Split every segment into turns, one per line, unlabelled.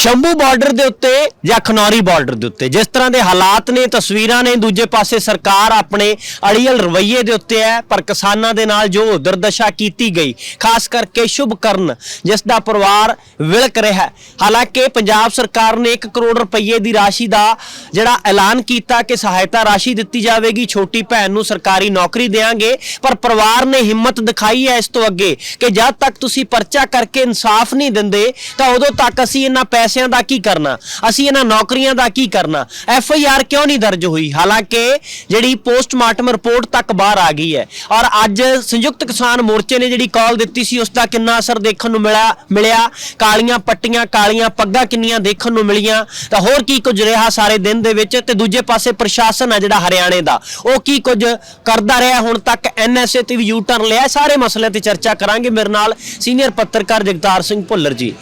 Shambhu border ਦੇ ਉੱਤੇ ਜਾਂ ਖਨੌਰੀ ਬਾਰਡਰ ਦੇ ਉੱਤੇ। ਜਿਸ ਤਰ੍ਹਾਂ ਦੇ ਹਾਲਾਤ ਨੇ, ਤਸਵੀਰਾਂ ਨੇ, ਦੂਜੇ ਪਾਸੇ ਸਰਕਾਰ ਆਪਣੇ ਅੜੀਅਲ ਰਵੱਈਏ ਦੇ ਉੱਤੇ ਹੈ, ਪਰ ਕਿਸਾਨਾਂ ਦੇ ਨਾਲ ਜੋ ਦੁਰਦਸ਼ਾ ਕੀਤੀ ਗਈ, ਖਾਸ ਕਰਕੇ ਸ਼ੁਭ ਕਰਨ, ਜਿਸ ਦਾ ਪਰਿਵਾਰ ਵਿਲਕ ਰਿਹਾ ਹੈ। ਹਾਲਾਂਕਿ ਪੰਜਾਬ ਸਰਕਾਰ ਨੇ 1 ਕਰੋੜ ਰੁਪਏ ਦੀ ਰਾਸ਼ੀ ਦਾ ਜਿਹੜਾ ਐਲਾਨ ਕੀਤਾ ਕਿ ਸਹਾਇਤਾ ਰਾਸ਼ੀ ਦਿੱਤੀ ਜਾਵੇਗੀ। ਛੋਟੀ ਭੈਣ ਨੂੰ ਸਰਕਾਰੀ ਨੌਕਰੀ ਦੇਵਾਂਗੇ ਪਰ ਪਰਿਵਾਰ ਨੇ ਹਿੰਮਤ ਦਿਖਾਈ ਹੈ ਇਸ ਤੋਂ ਅੱਗੇ ਕਿ ਜਦ ਤੱਕ ਤੁਸੀਂ ਪਰਚਾ ਕਰਕੇ ਇਨਸਾਫ ਨਹੀਂ ਦਿੰਦੇ, ਤਾਂ ਉਦੋਂ ਤੱਕ ਅਸੀਂ ਇਹਨਾਂ ਪੈਸੇ ਪੈਸਿਆਂ ਦਾ ਕੀ ਕਰਨਾ? ਅਸੀਂ ਇਹਨਾਂ ਨੌਕਰੀਆਂ ਦਾ ਕੀ ਕਰਨਾ? ਐਫ ਆਈ ਆਰ ਕਿਉਂ ਨਹੀਂ ਦਰਜ ਹੋਈ? ਹਾਲਾਂਕਿ ਜਿਹੜੀ ਪੋਸਟਮਾਰਟਮ ਰਿਪੋਰਟ ਤੱਕ ਬਾਹਰ ਆ ਗਈ ਹੈ। ਔਰ ਅੱਜ ਸੰਯੁਕਤ ਕਿਸਾਨ ਮੋਰਚੇ ਨੇ ਜਿਹੜੀ ਕਾਲ ਦਿੱਤੀ ਸੀ ਉਸ ਦਾ ਕਿੰਨਾ ਅਸਰ ਦੇਖਣ ਨੂੰ ਮਿਲਿਆ ਮਿਲਿਆ? ਕਾਲੀਆਂ ਪੱਟੀਆਂ, ਕਾਲੀਆਂ ਪੱਗਾਂ ਕਿੰਨੀਆਂ ਦੇਖਣ ਨੂੰ ਮਿਲੀਆਂ? ਤਾਂ ਹੋਰ ਕੀ ਕੁਝ ਰਿਹਾ ਸਾਰੇ ਦਿਨ ਦੇ ਵਿੱਚ? ਤੇ ਦੂਜੇ ਪਾਸੇ ਪ੍ਰਸ਼ਾਸਨ ਆ ਜਿਹੜਾ ਹਰਿਆਣੇ ਦਾ। ਉਹ ਕੀ ਕੁਝ ਕਰਦਾ ਰਿਹਾ? ਹੁਣ ਤੱਕ ਐਨਐਸਏ ਤੇ ਵੀ ਯੂ ਟਰਨ ਲਿਆ ਸਾਰੇ ਮਸਲਿਆਂ ਤੇ ਚਰਚਾ ਕਰਾਂਗੇ। ਮੇਰੇ ਨਾਲ ਸੀਨੀਅਰ ਪੱਤਰਕਾਰ ਜਗਤਾਰ ਸਿੰਘ ਭੁੱਲਰ ਜੀ।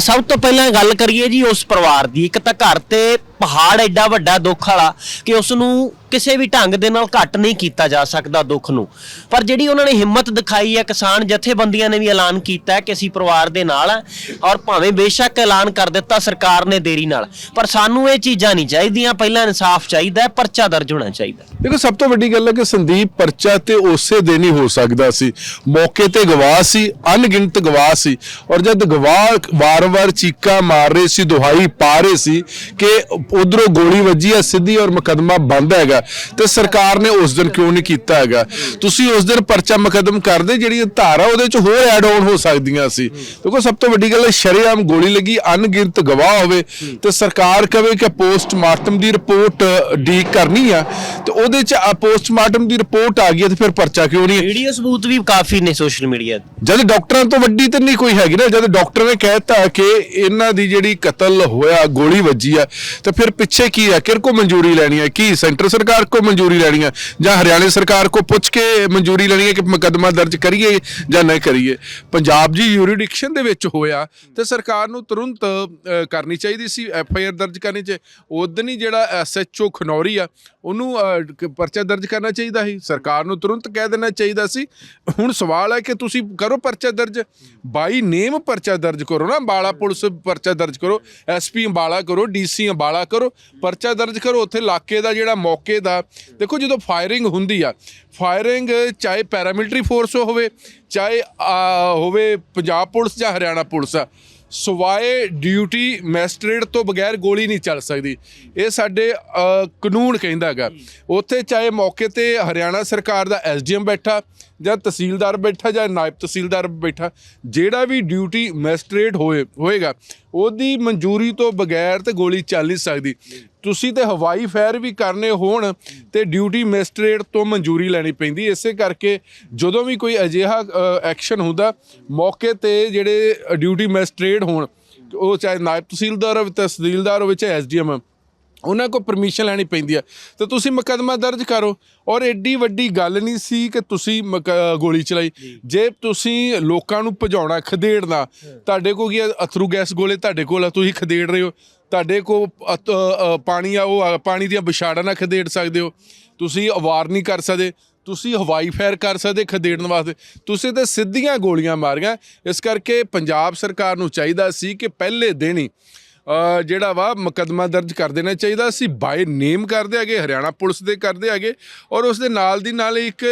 ਸਭ ਤੋਂ ਪਹਿਲਾਂ ਗੱਲ ਕਰੀਏ ਜੀ ਉਸ ਪਰਿਵਾਰ ਦੀ। ਇੱਕ ਤਾਂ ਘਰ ਤੇ ਪਹਾੜ ਐਡਾ ਵੱਡਾ ਦੁੱਖ ਵਾਲਾ ਕਿ ਉਸ ਨੂੰ ਕਿਸੇ ਵੀ ਢੰਗ ਦੇ ਨਾਲ ਘੱਟ ਨਹੀਂ ਕੀਤਾ ਜਾ ਸਕਦਾ ਦੁੱਖ ਨੂੰ। ਪਰ ਜਿਹੜੀ ਉਹਨਾਂ ਨੇ ਹਿੰਮਤ ਦਿਖਾਈ ਹੈ, ਕਿਸਾਨ ਜਥੇਬੰਦੀਆਂ ਨੇ ਵੀ ਐਲਾਨ ਕੀਤਾ ਹੈ ਕਿ ਅਸੀਂ ਪਰਿਵਾਰ ਦੇ ਨਾਲ ਹਾਂ ਔਰ ਭਾਵੇਂ ਬੇਸ਼ੱਕ ਐਲਾਨ ਕਰ ਦਿੱਤਾ ਸਰਕਾਰ ਨੇ ਦੇਰੀ ਨਾਲ, ਪਰ ਸਾਨੂੰ ਇਹ ਚੀਜ਼ਾਂ ਨਹੀਂ ਚਾਹੀਦੀਆਂ। ਪਹਿਲਾਂ ਇਨਸਾਫ ਚਾਹੀਦਾ ਹੈ, ਪਰਚਾ ਦਰਜ ਹੋਣਾ ਚਾਹੀਦਾ
ਦੇਖੋ, ਸਭ ਤੋਂ ਵੱਡੀ ਗੱਲ ਹੈ ਕਿ ਸੰਦੀਪ ਪਰਚਾ ਤੇ ਉਸੇ ਦਿਨ ਹੀ ਹੋ ਸਕਦਾ ਸੀ। ਮੌਕੇ ਤੇ ਗਵਾਹ ਸੀ, ਅਣਗਿਣਤ ਗਵਾਹ ਸੀ। ਔਰ ਜਦ ਗਵਾਹ ਵਾਰ-ਵਾਰ ਚੀਕਾ ਮਾਰ ਰਹੇ ਸੀ, ਦੁਹਾਈ ਪਾ ਰਹੇ ਸੀ ਕਿ ਉਧਰੋਂ ਗੋਲੀ ਵੱਜੀ ਹੈ, ਸਿੱਧੀ ਔਰ ਮੁਕਦਮਾ ਬੰਦ ਹੈਗਾ। ਤੇ ਸਰਕਾਰ ਨੇ ਉਸ ਦਿਨ ਕਿਉਂ ਨਹੀਂ ਕੀਤਾ ਹੈਗਾ? ਤੁਸੀਂ ਉਸ ਦਿਨ ਪਰਚਾ ਮੁਕਦਮ ਕਰਦੇ ਜਿਹੜੀ ਧਾਰਾ ਉਹਦੇ ਚ ਹੋਰ ਐਡ ਆਨ ਹੋ ਸਕਦੀਆਂ ਸੀ। ਦੇਖੋ ਸਭ ਤੋਂ ਵੱਡੀ ਗੱਲ ਹੈ ਸ਼ਰੇਆਮ ਗੋਲੀ ਲੱਗੀ ਅਣਗਿਣਤ ਗਵਾਹ ਹੋਵੇ ਤੇ ਸਰਕਾਰ ਕਵੇ ਕਿ ਪੋਸਟਮਾਰਟਮ ਦੀ ਰਿਪੋਰਟ ਡੀਕ ਕਰਨੀ ਆ ਤੇ ਉਹਦੇ ਚ ਪੋਸਟਮਾਰਟਮ ਦੀ ਰਿਪੋਰਟ ਆ ਗਈ ਤੇ ਫਿਰ ਪਰਚਾ ਕਿਉਂ ਨਹੀਂ
ਵੀਡੀਓ ਸਬੂਤ ਵੀ ਕਾਫੀ ਨੇ ਸੋਸ਼ਲ ਮੀਡੀਆ
ਜਦ ਡਾਕਟਰਾਂ ਤੋਂ ਵੱਡੀ ਤੇ ਨਹੀਂ ਕੋਈ ਹੈਗੀ ਨਾ ਜਦ ਡਾਕਟਰ ਨੇ ਕਹਿਤਾ ਕਿ ਇਹਨਾਂ ਦੀ ਜਿਹੜੀ ਕਤਲ ਹੋਇਆ ਗੋਲੀ ਵੱਜੀ ਆ ਤੇ ਫਿਰ ਪਿੱਛੇ ਕੀ ਹੈ ਕਿਰ ਕੋ ਮਨਜ਼ੂਰੀ ਲੈਣੀ ਹੈ ਕੀ ਸੈਂਟਰ ਸਰਕਾਰ ਸਰਕਾਰ ਕੋ ਮਨਜ਼ੂਰੀ ਲੈਣੀ ਹੈ ਜਾਂ ਹਰਿਆਣਾ ਸਰਕਾਰ ਕੋ ਪੁੱਛ ਕੇ ਮਨਜ਼ੂਰੀ ਲੈਣੀ ਹੈ ਕਿ ਮੁਕੱਦਮਾ ਦਰਜ ਕਰੀਏ ਜਾਂ ਨਹੀਂ ਕਰੀਏ। ਪੰਜਾਬ ਜੀ ਯੂਰੀਡਿਕਸ਼ਨ ਦੇ ਵਿੱਚ ਹੋਇਆ ਤੇ ਸਰਕਾਰ ਨੂੰ ਤੁਰੰਤ ਕਰਨੀ ਚਾਹੀਦੀ ਸੀ, ਐਫ ਆਈ ਆਰ ਦਰਜ ਕਰਨੀ ਚਾਹੀਦੀ ਉਦੋਂ ਹੀ ਜਿਹੜਾ ਓ ਖਨੌਰੀ ਆ, ਉਹਨੂੰ ਪਰਚਾ ਦਰਜ ਕਰਨਾ ਚਾਹੀਦਾ ਸੀ। ਸਰਕਾਰ ਨੂੰ ਤੁਰੰਤ ਕਹਿ ਦੇਣਾ ਚਾਹੀਦਾ ਸੀ। ਹੁਣ ਸਵਾਲ ਹੈ ਕਿ ਤੁਸੀਂ ਕਰੋ ਪਰਚਾ ਦਰਜ। ਬਾਈ ਨੇਮ ਪਰਚਾ ਦਰਜ ਕਰੋ ਨਾ। ਅੰਬਾਲਾ ਪੁਲਿਸ ਪਰਚਾ ਦਰਜ ਕਰੋ। ਐਸਪੀ ਅੰਬਾਲਾ ਕਰੋ ਡੀਸੀ ਅੰਬਾਲਾ ਕਰੋ। ਪਰਚਾ ਦਰਜ ਕਰੋ। ਉੱਥੇ ਇਲਾਕੇ ਦਾ ਜਿਹੜਾ ਮੌਕੇ ਦਾ। ਦੇਖੋ ਜਦੋਂ ਫਾਇਰਿੰਗ ਹੁੰਦੀ ਆ ਫਾਇਰਿੰਗ ਚਾਹੇ ਪੈਰਾਮਿਲਟਰੀ ਫੋਰਸ ਹੋਵੇ, ਚਾਹੇ ਹੋਵੇ ਪੰਜਾਬ ਪੁਲਿਸ ਜਾਂ ਹਰਿਆਣਾ ਪੁਲਿਸ ਆ ਸਵਾਏ ਡਿਊਟੀ ਮੈਸਟਰੇਟ ਤੋਂ ਬਗੈਰ ਗੋਲੀ ਨਹੀਂ ਚੱਲ ਸਕਦੀ। ਇਹ ਸਾਡੇ ਕਾਨੂੰਨ ਕਹਿੰਦਾ ਹੈਗਾ। ਉੱਥੇ ਚਾਹੇ ਮੌਕੇ ਤੇ ਹਰਿਆਣਾ ਸਰਕਾਰ ਦਾ ਐਸਡੀਐਮ ਬੈਠਾ, ਜਾਂ ਤਹਿਸੀਲਦਾਰ ਬੈਠਾ, ਜਾਂ ਨਾਇਬ ਤਹਿਸੀਲਦਾਰ ਬੈਠਾ, ਜਿਹੜਾ ਵੀ ਡਿਊਟੀ ਮੈਸਟਰੇਟ ਹੋਏ, ਹੋਏਗਾ, ਉਹਦੀ ਮਨਜ਼ੂਰੀ ਤੋਂ ਬਗੈਰ ਤੇ ਗੋਲੀ ਚੱਲ ਨਹੀਂ ਸਕਦੀ। ਤੁਸੀਂ ਤੇ ਹਵਾਈ ਫਾਇਰ ਵੀ ਕਰਨੇ ਹੋਣ ਤੇ ਡਿਊਟੀ ਮੈਸਟਰੇਟ ਤੋਂ ਮਨਜ਼ੂਰੀ ਲੈਣੀ ਪੈਂਦੀ। ਇਸੇ ਕਰਕੇ ਜਦੋਂ ਵੀ ਕੋਈ ਅਜਿਹਾ ਐਕਸ਼ਨ ਹੁੰਦਾ, ਮੌਕੇ ਤੇ ਜਿਹੜੇ ਡਿਊਟੀ ਮੈਸਟਰੇਟ ਹੋਣ, ਉਹ ਚਾਹੇ ਨਾਇਬ ਤਹਿਸੀਲਦਾਰ ਹੋਵੇ ਤਹਿਸੀਲਦਾਰ ਹੋਵੇ, ਚਾਹੇ ਐਸਡੀਐਮ ਉਹਨਾਂ ਕੋਲ ਪਰਮਿਸ਼ਨ ਲੈਣੀ ਪੈਂਦੀ ਆ। ਤੇ ਤੁਸੀਂ ਮੁਕੱਦਮਾ ਦਰਜ ਕਰੋ। ਔਰ ਐਡੀ ਵੱਡੀ ਗੱਲ ਨਹੀਂ ਸੀ ਕਿ ਤੁਸੀਂ ਗੋਲੀ ਚਲਾਈ। ਜੇ। ਤੁਸੀਂ ਲੋਕਾਂ ਨੂੰ ਭਜਾਉਣਾ ਖਦੇੜਨਾ ਤੁਹਾਡੇ ਕੋਲ ਕੀ ਅਥਰੂ ਗੈਸ ਗੋਲੇ ਤੁਹਾਡੇ ਕੋਲ ਆ ਤੁਸੀਂ ਖਦੇੜ ਰਹੇ ਹੋ। ਤੁਹਾਡੇ ਕੋਲ ਪਾਣੀ ਆ ਉਹ ਪਾਣੀ ਦੀਆਂ ਵਿਛਾੜਾਂ ਨਾਲ ਖਦੇੜ ਸਕਦੇ ਹੋ। ਤੁਸੀਂ ਅਵਾਰ ਨਹੀਂ ਕਰ ਸਕਦੇ। ਤੁਸੀਂ ਹਵਾਈ ਫਾਇਰ ਕਰ ਸਕਦੇ ਖਦੇੜਨ ਵਾਸਤੇ। ਤੁਸੀਂ ਤੇ ਸਿੱਧੀਆਂ ਗੋਲੀਆਂ ਮਾਰੀਆਂ। ਇਸ ਕਰਕੇ ਪੰਜਾਬ ਸਰਕਾਰ ਨੂੰ ਚਾਹੀਦਾ ਸੀ ਕਿ ਪਹਿਲੇ ਦਿਨ ਹੀ ਜਿਹੜਾ ਵਾ ਮੁਕੱਦਮਾ ਦਰਜ ਕਰ ਦੇਣਾ ਚਾਹੀਦਾ ਸੀ ਬਾਈ ਨੇਮ ਕਰਦੇ ਹੈਗੇ, ਹਰਿਆਣਾ ਪੁਲਿਸ ਦੇ ਕਰਦੇ ਹੈਗੇ ਔਰ ਉਸ ਦੇ ਨਾਲ ਦੀ ਨਾਲ ਇੱਕ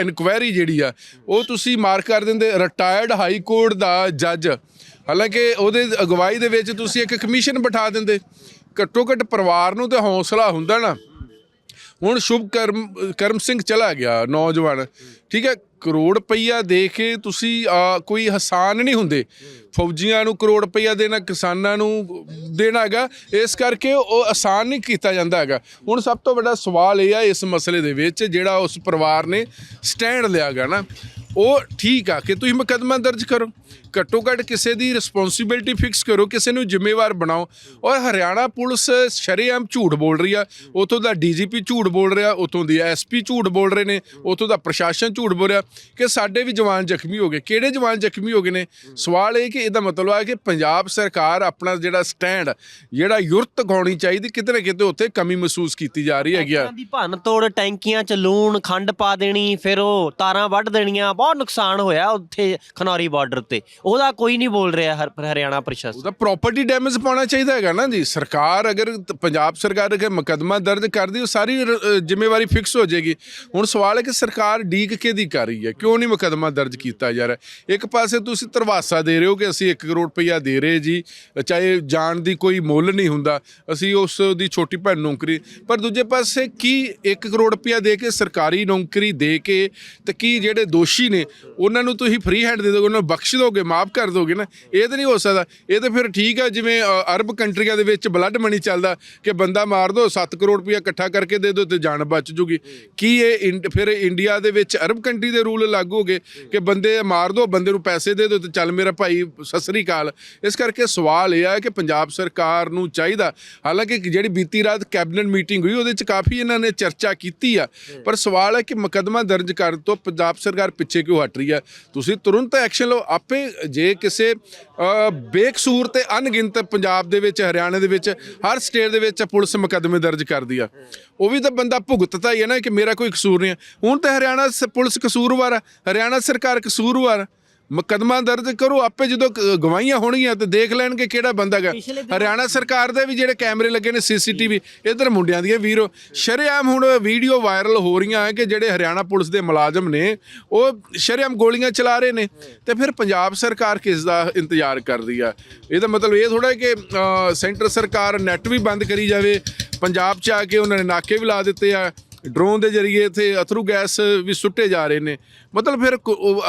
ਇਨਕੁਆਇਰੀ ਜਿਹੜੀ ਆ, ਉਹ ਤੁਸੀਂ ਮਾਰਕ ਕਰ ਦਿੰਦੇ ਰਿਟਾਇਰਡ ਹਾਈ ਕੋਰਟ ਦਾ ਜੱਜ ਹਾਲਾਂਕਿ ਉਹਦੇ ਅਗਵਾਈ ਦੇ ਵਿੱਚ ਤੁਸੀਂ ਇੱਕ ਕਮਿਸ਼ਨ ਬਿਠਾ ਦਿੰਦੇ। ਘੱਟੋ ਘੱਟ ਪਰਿਵਾਰ ਨੂੰ ਤੇ ਹੌਸਲਾ ਹੁੰਦਾ ਨਾ। ਹੁਣ ਸ਼ੁਭ ਕਰਮ ਕਰਮ ਸਿੰਘ ਚਲਾ ਗਿਆ, ਨੌਜਵਾਨ। ਠੀਕ ਹੈ ਕਰੋੜ ਰੁਪਈਆ ਦੇ ਕੇ ਤੁਸੀਂ ਕੋਈ ਹਸਾਨ ਨਹੀਂ ਹੁੰਦੇ। ਫੌਜੀਆਂ ਨੂੰ ਕਰੋੜ ਰੁਪਈਆ ਦੇਣਾ, ਕਿਸਾਨਾਂ ਨੂੰ ਦੇਣਾ ਹੈਗਾ। ਇਸ ਕਰਕੇ ਉਹ ਆਸਾਨ ਨਹੀਂ ਕੀਤਾ ਜਾਂਦਾ ਹੈਗਾ। ਹੁਣ ਸਭ ਤੋਂ ਵੱਡਾ ਸਵਾਲ ਇਹ ਆ ਇਸ ਮਸਲੇ ਦੇ ਵਿੱਚ, ਜਿਹੜਾ ਉਸ ਪਰਿਵਾਰ ਨੇ ਸਟੈਂਡ ਲਿਆ ਗਾ ਨਾ, ਉਹ ਠੀਕ ਆ ਕਿ ਤੁਸੀਂ ਮੁਕੱਦਮਾ ਦਰਜ ਕਰੋ? ਘੱਟੋ ਘੱਟ ਕਿਸੇ ਦੀ ਰਿਸਪੌਂਸਿਬਿਲਟੀ ਫਿਕਸ ਕਰੋ, ਕਿਸੇ ਨੂੰ ਜ਼ਿੰਮੇਵਾਰ ਬਣਾਓ। ਔਰ ਹਰਿਆਣਾ ਪੁਲਿਸ ਸ਼ਰੇਆਮ ਝੂਠ ਬੋਲ ਰਹੀ ਆ। ਉਥੋਂ ਦਾ ਡੀਜੀਪੀ ਝੂਠ ਬੋਲ ਰਿਹਾ, ਉਥੋਂ ਦੀ ਐਸਪੀ ਝੂਠ ਬੋਲ ਰਹੇ ਨੇ, ਉਥੋਂ ਦਾ ਪ੍ਰਸ਼ਾਸਨ ਝੂਠ ਬੋਲ ਰਿਹਾ। ਕਿ ਸਾਡੇ ਵੀ ਜਵਾਨ ਜ਼ਖਮੀ ਹੋ ਗਏ। ਕਿਹੜੇ ਜਵਾਨ ਜ਼ਖਮੀ ਹੋ ਗਏ ਨੇ? ਸਵਾਲ ਇਹ ਕਿ ਇਹਦਾ ਮਤਲਬ ਆ ਕਿ ਪੰਜਾਬ ਸਰਕਾਰ ਆਪਣਾ ਜਿਹੜਾ ਸਟੈਂਡ ਜਿਹੜਾ ਯੁਰਤ ਗਾਉਣੀ ਚਾਹੀਦੀ, ਕਿਤੇ ਨਾ ਕਿਤੇ ਉੱਥੇ ਕਮੀ ਮਹਿਸੂਸ ਕੀਤੀ ਜਾ ਰਹੀ ਹੈਗੀ ਆ।
ਦੀ ਭੰਨ ਤੋੜ, ਟੈਂਕੀਆਂ ਚ ਲੂਣ, ਖੰਡ ਪਾ ਦੇਣੀ, ਫਿਰ ਉਹ ਤਾਰਾਂ ਵੱਢ ਦੇਣੀਆਂ, ਬਹੁਤ ਨੁਕਸਾਨ ਹੋਇਆ ਉੱਥੇ ਖਨੌਰੀ ਬਾਰਡਰ ਤੇ ਉਹਦਾ ਕੋਈ ਨਹੀਂ ਬੋਲ ਰਿਹਾ ਹਰ ਹਰਿਆਣਾ ਪ੍ਰਸ਼ਾਸਨ।
ਉਹਦਾ ਪ੍ਰਾਪਰਟੀ ਡੈਮੇਜ ਪਾਉਣਾ ਚਾਹੀਦਾ ਹੈਗਾ ਨਾ ਜੀ। ਸਰਕਾਰ ਅਗਰ ਤ- ਪੰਜਾਬ ਸਰਕਾਰ ਅਗਰ ਮੁਕੱਦਮਾ ਦਰਜ ਕਰਦੀ ਉਹ ਸਾਰੀ ਰ- ਅ, ਜ਼ਿੰਮੇਵਾਰੀ ਫਿਕਸ ਹੋ ਜਾਏਗੀ। ਹੁਣ ਸਵਾਲ ਹੈ ਕਿ ਸਰਕਾਰ ਡੀਕ ਕੇ ਕਰ ਰਹੀ ਹੈ? ਕਿਉਂ ਨਹੀਂ ਮੁਕੱਦਮਾ ਦਰਜ ਕੀਤਾ ਜਾ ਰਿਹਾ? ਇੱਕ ਪਾਸੇ ਤੁਸੀਂ ਧਰਵਾਸਾ ਦੇ ਰਹੇ ਹੋ ਕਿ ਅਸੀਂ 1 ਕਰੋੜ ਰੁਪਈਆ ਦੇ ਰਹੇ ਜੀ। ਚਾਹੇ ਜਾਣ ਦੀ ਕੋਈ ਮੁੱਲ ਨਹੀਂ ਹੁੰਦਾ ਅਸੀਂ ਉਸ ਦੀ ਛੋਟੀ ਭੈਣ ਨੂੰ ਨੌਕਰੀ। ਪਰ ਦੂਜੇ ਪਾਸੇ ਕੀ 1 ਕਰੋੜ ਰੁਪਈਆ ਦੇ ਕੇ ਸਰਕਾਰੀ ਨੌਕਰੀ ਦੇ ਕੇ ਤੇ ਕੀ ਜਿਹੜੇ ਦੋਸ਼ੀ ਨੇ ਉਹਨਾਂ ਨੂੰ ਤੁਸੀਂ ਫ੍ਰੀ ਹੈਂਡ ਦੇ ਦੋਗੇ ਉਹਨਾਂ ਨੂੰ ਬਖਸ਼ ਦੋਗੇ? ਮਾਫ ਕਰ ਦੋਗੇ ਨਾ ਇਹ ਤਾਂ ਨਹੀਂ ਹੋ ਸਕਦਾ। ਇਹ ਤਾਂ ਫਿਰ ਠੀਕ ਆ ਜਿਵੇਂ ਅ, ਅਰਬ ਕੰਟਰੀਆਂ ਦੇ ਵਿੱਚ ਬਲੱਡ ਮਨੀ ਚੱਲਦਾ ਕਿ ਬੰਦਾ ਮਾਰ ਦੋ 7 ਕਰੋੜ ਰੁਪਇਆ ਇਕੱਠਾ ਕਰਕੇ ਦੇ ਦਿਓ ਤੇ ਜਾਨ ਬਚ ਜੂਗੀ। ਕੀ ਇਹ ਇੰਡ- ਫਿਰ ਇੰਡੀਆ ਦੇ ਵਿੱਚ ਅਰਬ ਕੰਟਰੀ ਦੇ ਰੂਲ ਲਾਗੂ ਹੋ ਗਏ ਕਿ ਬੰਦੇ ਮਾਰ ਦੋ ਬੰਦੇ ਨੂੰ ਪੈਸੇ ਦੇ ਦਿਓ ਤੇ ਚੱਲ ਮੇਰਾ ਭਾਈ ਸਤਿ ਸ੍ਰੀ ਅਕਾਲ। ਇਸ ਕਰਕੇ ਸਵਾਲ ਇਹ ਆ ਕਿ ਪੰਜਾਬ ਸਰਕਾਰ ਨੂੰ ਚਾਹੀਦਾ ਹਾਲਾਂਕਿ ਜਿਹੜੀ ਬੀਤੀ ਰਾਤ ਕੈਬਨਿਟ ਮੀਟਿੰਗ ਹੋਈ ਉਹਦੇ ਚ ਕਾਫੀ ਇਹਨਾਂ ਨੇ ਚਰਚਾ ਕੀਤੀ ਆ। ਪਰ ਸਵਾਲ ਹੈ ਕਿ ਮੁਕੱਦਮਾ ਦਰਜ ਕਰਨ ਤੋਂ ਪੰਜਾਬ ਸਰਕਾਰ ਪਿੱਛੇ ਕਿਉਂ ਹਟ ਰਹੀ ਹੈ? ਤੁਸੀਂ ਤੁਰੰਤ ਐਕਸ਼ਨ ਲਓ ਆਪੇ ਜੇ ਕਿਸੇ ਬੇਕਸੂਰ ਤੇ ਅਣਗਿਣਤ ਪੰਜਾਬ ਦੇ ਵਿੱਚ, ਹਰਿਆਣਾ ਦੇ ਵਿੱਚ, ਹਰ ਸਟੇਟ ਦੇ ਵਿੱਚ ਪੁਲਿਸ ਮੁਕੱਦਮੇ ਦਰਜ ਕਰਦੀ ਆ। ਉਹ ਵੀ ਤਾਂ ਬੰਦਾ ਭੁਗਤਦਾ ਹੀ ਹੈ ਨਾ ਕਿ ਮੇਰਾ ਕੋਈ ਕਸੂਰ ਨਹੀਂ ਹੈ ਹੁਣ ਤਾਂ ਹਰਿਆਣਾ ਸ- ਪੁਲਿਸ ਕਸੂਰਵਾਰ ਆ। ਹਰਿਆਣਾ ਸਰਕਾਰ ਕਸੂਰਵਾਰ ਆ। ਮੁਕੱਦਮਾ ਦਰਜ ਕਰੋ ਆਪੇ ਜਦੋਂ ਕ- ਗਵਾਹੀਆਂ ਹੋਣਗੀਆਂ ਤੇ ਦੇਖ ਲੈਣਗੇ ਕਿਹੜਾ ਬੰਦਾ ਗਾ ਹਰਿਆਣਾ ਸਰਕਾਰ ਦੇ ਵੀ ਜਿਹੜੇ ਕੈਮਰੇ ਲੱਗੇ ਨੇ ਸੀਸੀਟੀਵੀ ਇਧਰ ਮੁੰਡਿਆਂ ਦੀਆਂ ਵੀਰੋ ਸ਼ਰੇਆਮ ਹੁਣ ਵੀਡੀਓ ਵਾਇਰਲ ਹੋ ਰਹੀਆਂ ਹੈ ਕਿ ਜਿਹੜੇ ਹਰਿਆਣਾ ਪੁਲਿਸ ਦੇ ਮੁਲਾਜ਼ਮ ਨੇ ਉਹ ਸ਼ਰੇਆਮ ਗੋਲੀਆਂ ਚਲਾ ਰਹੇ ਨੇ ਤੇ ਫਿਰ ਪੰਜਾਬ ਸਰਕਾਰ ਕਿਸ ਦਾ ਇੰਤਜ਼ਾਰ ਕਰਦੀ ਆ? ਇਹਦਾ ਮਤਲਬ ਇਹ ਥੋੜਾ ਕਿ ਅ, ਸੈਂਟਰ ਸਰਕਾਰ ਨੈਟ ਵੀ ਬੰਦ ਕਰੀ ਜਾਵੇ ਪੰਜਾਬ 'ਚ ਆ ਕੇ ਉਹਨਾਂ ਨੇ ਨਾਕੇ ਵੀ ਲਾ ਦਿੱਤੇ ਆ ਡਰੋਨ ਦੇ ਜ਼ਰੀਏ ਇੱਥੇ ਅਥਰੂ ਗੈਸ ਵੀ ਸੁੱਟੇ ਜਾ ਰਹੇ ਨੇ। ਮਤਲਬ ਫਿਰ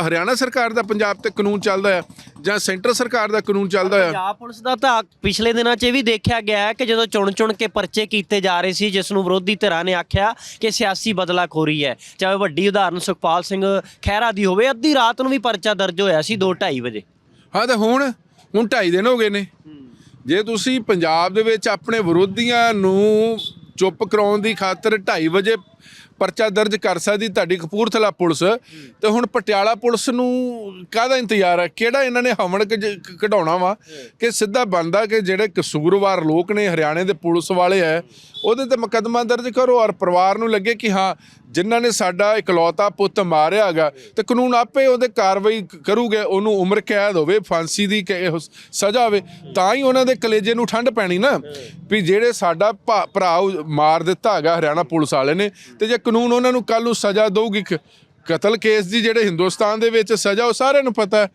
ਹਰਿਆਣਾ ਸਰਕਾਰ ਦਾ ਪੰਜਾਬ ਤੇ ਕਾਨੂੰਨ ਚੱਲਦਾ ਆ ਜਾਂ ਸੈਂਟਰ ਸਰਕਾਰ ਦਾ ਕਾਨੂੰਨ ਚੱਲਦਾ ਆ?
ਪੰਜਾਬ ਪੁਲਿਸ ਦਾ ਤਾਂ ਪਿਛਲੇ ਦਿਨਾਂ 'ਚ ਇਹ ਵੀ ਦੇਖਿਆ ਗਿਆ ਹੈ ਕਿ ਜਦੋਂ ਚੁਣ-ਚੁਣ ਕੇ ਪਰਚੇ ਕੀਤੇ ਜਾ ਰਹੇ ਸੀ ਜਿਸ ਨੂੰ ਵਿਰੋਧੀ ਧਿਰਾਂ ਨੇ ਆਖਿਆ ਕਿ ਸਿਆਸੀ ਬਦਲਾਖੋਰੀ ਹੈ। ਚਾਹੇ ਵੱਡੀ ਉਦਾਹਰਨ ਸੁਖਪਾਲ ਸਿੰਘ ਖਹਿਰਾ ਦੀ ਹੋਵੇ ਅੱਧੀ ਰਾਤ ਨੂੰ ਵੀ ਪਰਚਾ ਦਰਜ ਹੋਇਆ ਸੀ 2:30 ਵਜੇ।
ਹਾਂ ਤੇ ਹੁਣ ਹੁਣ 2.5 ਦਿਨ ਹੋ ਗਏ ਨੇ। ਜੇ ਤੁਸੀਂ ਪੰਜਾਬ ਦੇ ਵਿੱਚ ਆਪਣੇ ਵਿਰੋਧੀਆਂ ਨੂੰ ਚੁੱਪ ਕਰਾਉਣ ਦੀ ਖਾਤਰ 2:30 ਵਜੇ ਪਰਚਾ ਦਰਜ ਕਰ ਸਕਦੀ ਤੁਹਾਡੀ ਕਪੂਰਥਲਾ ਪੁਲਿਸ। ਤੇ ਹੁਣ ਪਟਿਆਲਾ ਪੁਲਿਸ ਨੂੰ ਕਾਹਦਾ ਇੰਤਜ਼ਾਰ ਹੈ? ਕਿਹੜਾ ਇਹਨਾਂ ਨੇ ਹਮਣ ਕਢਾਉਣਾ ਵਾ? ਕਿ ਸਿੱਧਾ ਬੰਦਾ ਕਿ ਜਿਹੜੇ ਕਸੂਰਵਾਰ ਲੋਕ ਨੇ, ਹਰਿਆਣੇ ਦੇ ਪੁਲਿਸ ਵਾਲੇ ਐ ਉਹਦੇ ਤੇ ਮੁਕੱਦਮਾ ਦਰਜ ਕਰੋ ਔਰ ਪਰਿਵਾਰ ਨੂੰ ਲੱਗੇ ਕਿ ਹਾਂ ਜਿਨ੍ਹਾਂ ਨੇ ਸਾਡਾ ਇਕਲੌਤਾ ਪੁੱਤ ਮਾਰਿਆ ਹੈਗਾ ਤੇ ਕਾਨੂੰਨ ਆਪੇ ਉਹਦੇ ਕਾਰਵਾਈ ਕ- ਕਰੂਗੇ, ਉਹਨੂੰ ਉਮਰ ਕੈਦ ਹੋਵੇ, ਫਾਂਸੀ ਦੀ ਕ- ਸਜ਼ਾ ਹੋਵੇ, ਤਾਂ ਹੀ ਉਹਨਾਂ ਦੇ ਕਲੇਜੇ ਨੂੰ ਠੰਡ ਪੈਣੀ ਨਾ। ਵੀ ਜਿਹੜੇ ਸਾਡਾ ਭਾ- ਭਰਾ ਉਹ ਮਾਰ ਦਿੱਤਾ ਹੈਗਾ, ਹਰਿਆਣਾ ਪੁਲਿਸ ਵਾਲੇ ਨੇ, ਤੇ ਜੇ ਕਾਨੂੰਨ ਉਹਨਾਂ ਨੂੰ ਕੱਲ ਨੂੰ ਸਜ਼ਾ ਦਊਗੀ, ਕ- ਕਤਲ ਕੇਸ ਦੀ ਜਿਹੜੇ ਹਿੰਦੁਸਤਾਨ ਦੇ ਵਿੱਚ ਸਜ਼ਾ, ਉਹ ਸਾਰਿਆਂ ਨੂੰ ਪਤਾ ਹੈ।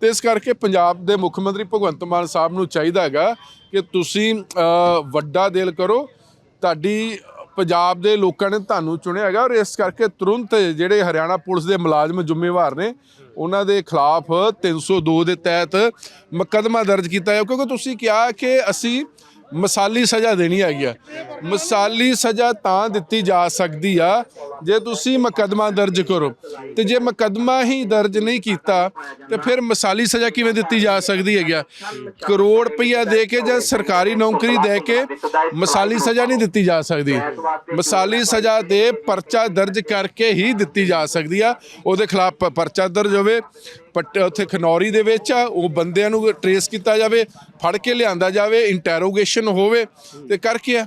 ਤੇ ਇਸ ਕਰਕੇ ਪੰਜਾਬ ਦੇ ਮੁੱਖ ਮੰਤਰੀ ਭਗਵੰਤ ਮਾਨ ਸਾਹਿਬ ਨੂੰ ਚਾਹੀਦਾ ਹੈਗਾ ਕਿ ਤੁਸੀਂ ਵੱਡਾ ਦਿਲ ਕਰੋ, ਤੁਹਾਡੀ ਪੰਜਾਬ ਦੇ ਲੋਕਾਂ ਨੇ ਤੁਹਾਨੂੰ ਚੁਣਿਆ ਹੈਗਾ ਔਰ ਇਸ ਕਰਕੇ ਤੁਰੰਤ ਜਿਹੜੇ ਹਰਿਆਣਾ ਪੁਲਿਸ ਦੇ ਮੁਲਾਜ਼ਮ ਜ਼ਿੰਮੇਵਾਰ ਨੇ, ਉਹਨਾਂ ਦੇ ਖਿਲਾਫ 302 ਦੇ ਤਹਿਤ ਮੁਕੱਦਮਾ ਦਰਜ ਕੀਤਾ ਹੈ। ਕਿਉਂਕਿ ਤੁਸੀਂ ਕਿਹਾ ਕਿ ਅਸੀਂ ਮਸਾਲੀ ਸਜ਼ਾ ਦੇਣੀ ਹੈਗੀ ਆ। ਮਸਾਲੀ ਸਜ਼ਾ ਤਾਂ ਦਿੱਤੀ ਜਾ ਸਕਦੀ ਆ, ਜੇ ਤੁਸੀਂ ਮੁਕੱਦਮਾ ਦਰਜ ਕਰੋ। ਤੇ ਜੇ ਮੁਕੱਦਮਾ ਹੀ ਦਰਜ ਨਹੀਂ ਕੀਤਾ, ਤੇ ਫਿਰ ਮਸਾਲੀ ਸਜ਼ਾ ਕਿਵੇਂ ਦਿੱਤੀ ਜਾ ਸਕਦੀ ਹੈਗੀ ਆ? ਕਰੋੜ ਰੁਪਈਆ ਦੇ ਕੇ ਜਾਂ ਸਰਕਾਰੀ ਨੌਕਰੀ ਦੇ ਕੇ ਮਸਾਲੀ ਸਜ਼ਾ ਨਹੀਂ ਦਿੱਤੀ ਜਾ ਸਕਦੀ। ਮਸਾਲੀ ਸਜ਼ਾ 'ਤੇ ਪਰਚਾ ਦਰਜ ਕਰਕੇ ਹੀ ਦਿੱਤੀ ਜਾ ਸਕਦੀ ਆ। ਉਹਦੇ ਖਿਲਾਫ ਪਰਚਾ ਦਰਜ ਹੋਵੇ ਪਟ ਉੱਥੇ ਖਨੌਰੀ ਦੇ ਵਿੱਚ ਆ, ਉਹ ਬੰਦਿਆਂ ਨੂੰ ਟਰੇਸ ਕੀਤਾ ਜਾਵੇ, ਫੜ ਕੇ ਲਿਆਂਦਾ ਜਾਵੇ ਇੰਟਰੋਗੇਸ਼ਨ ਹੋਵੇ, ਤੇ ਕਰਕੇ ਆ?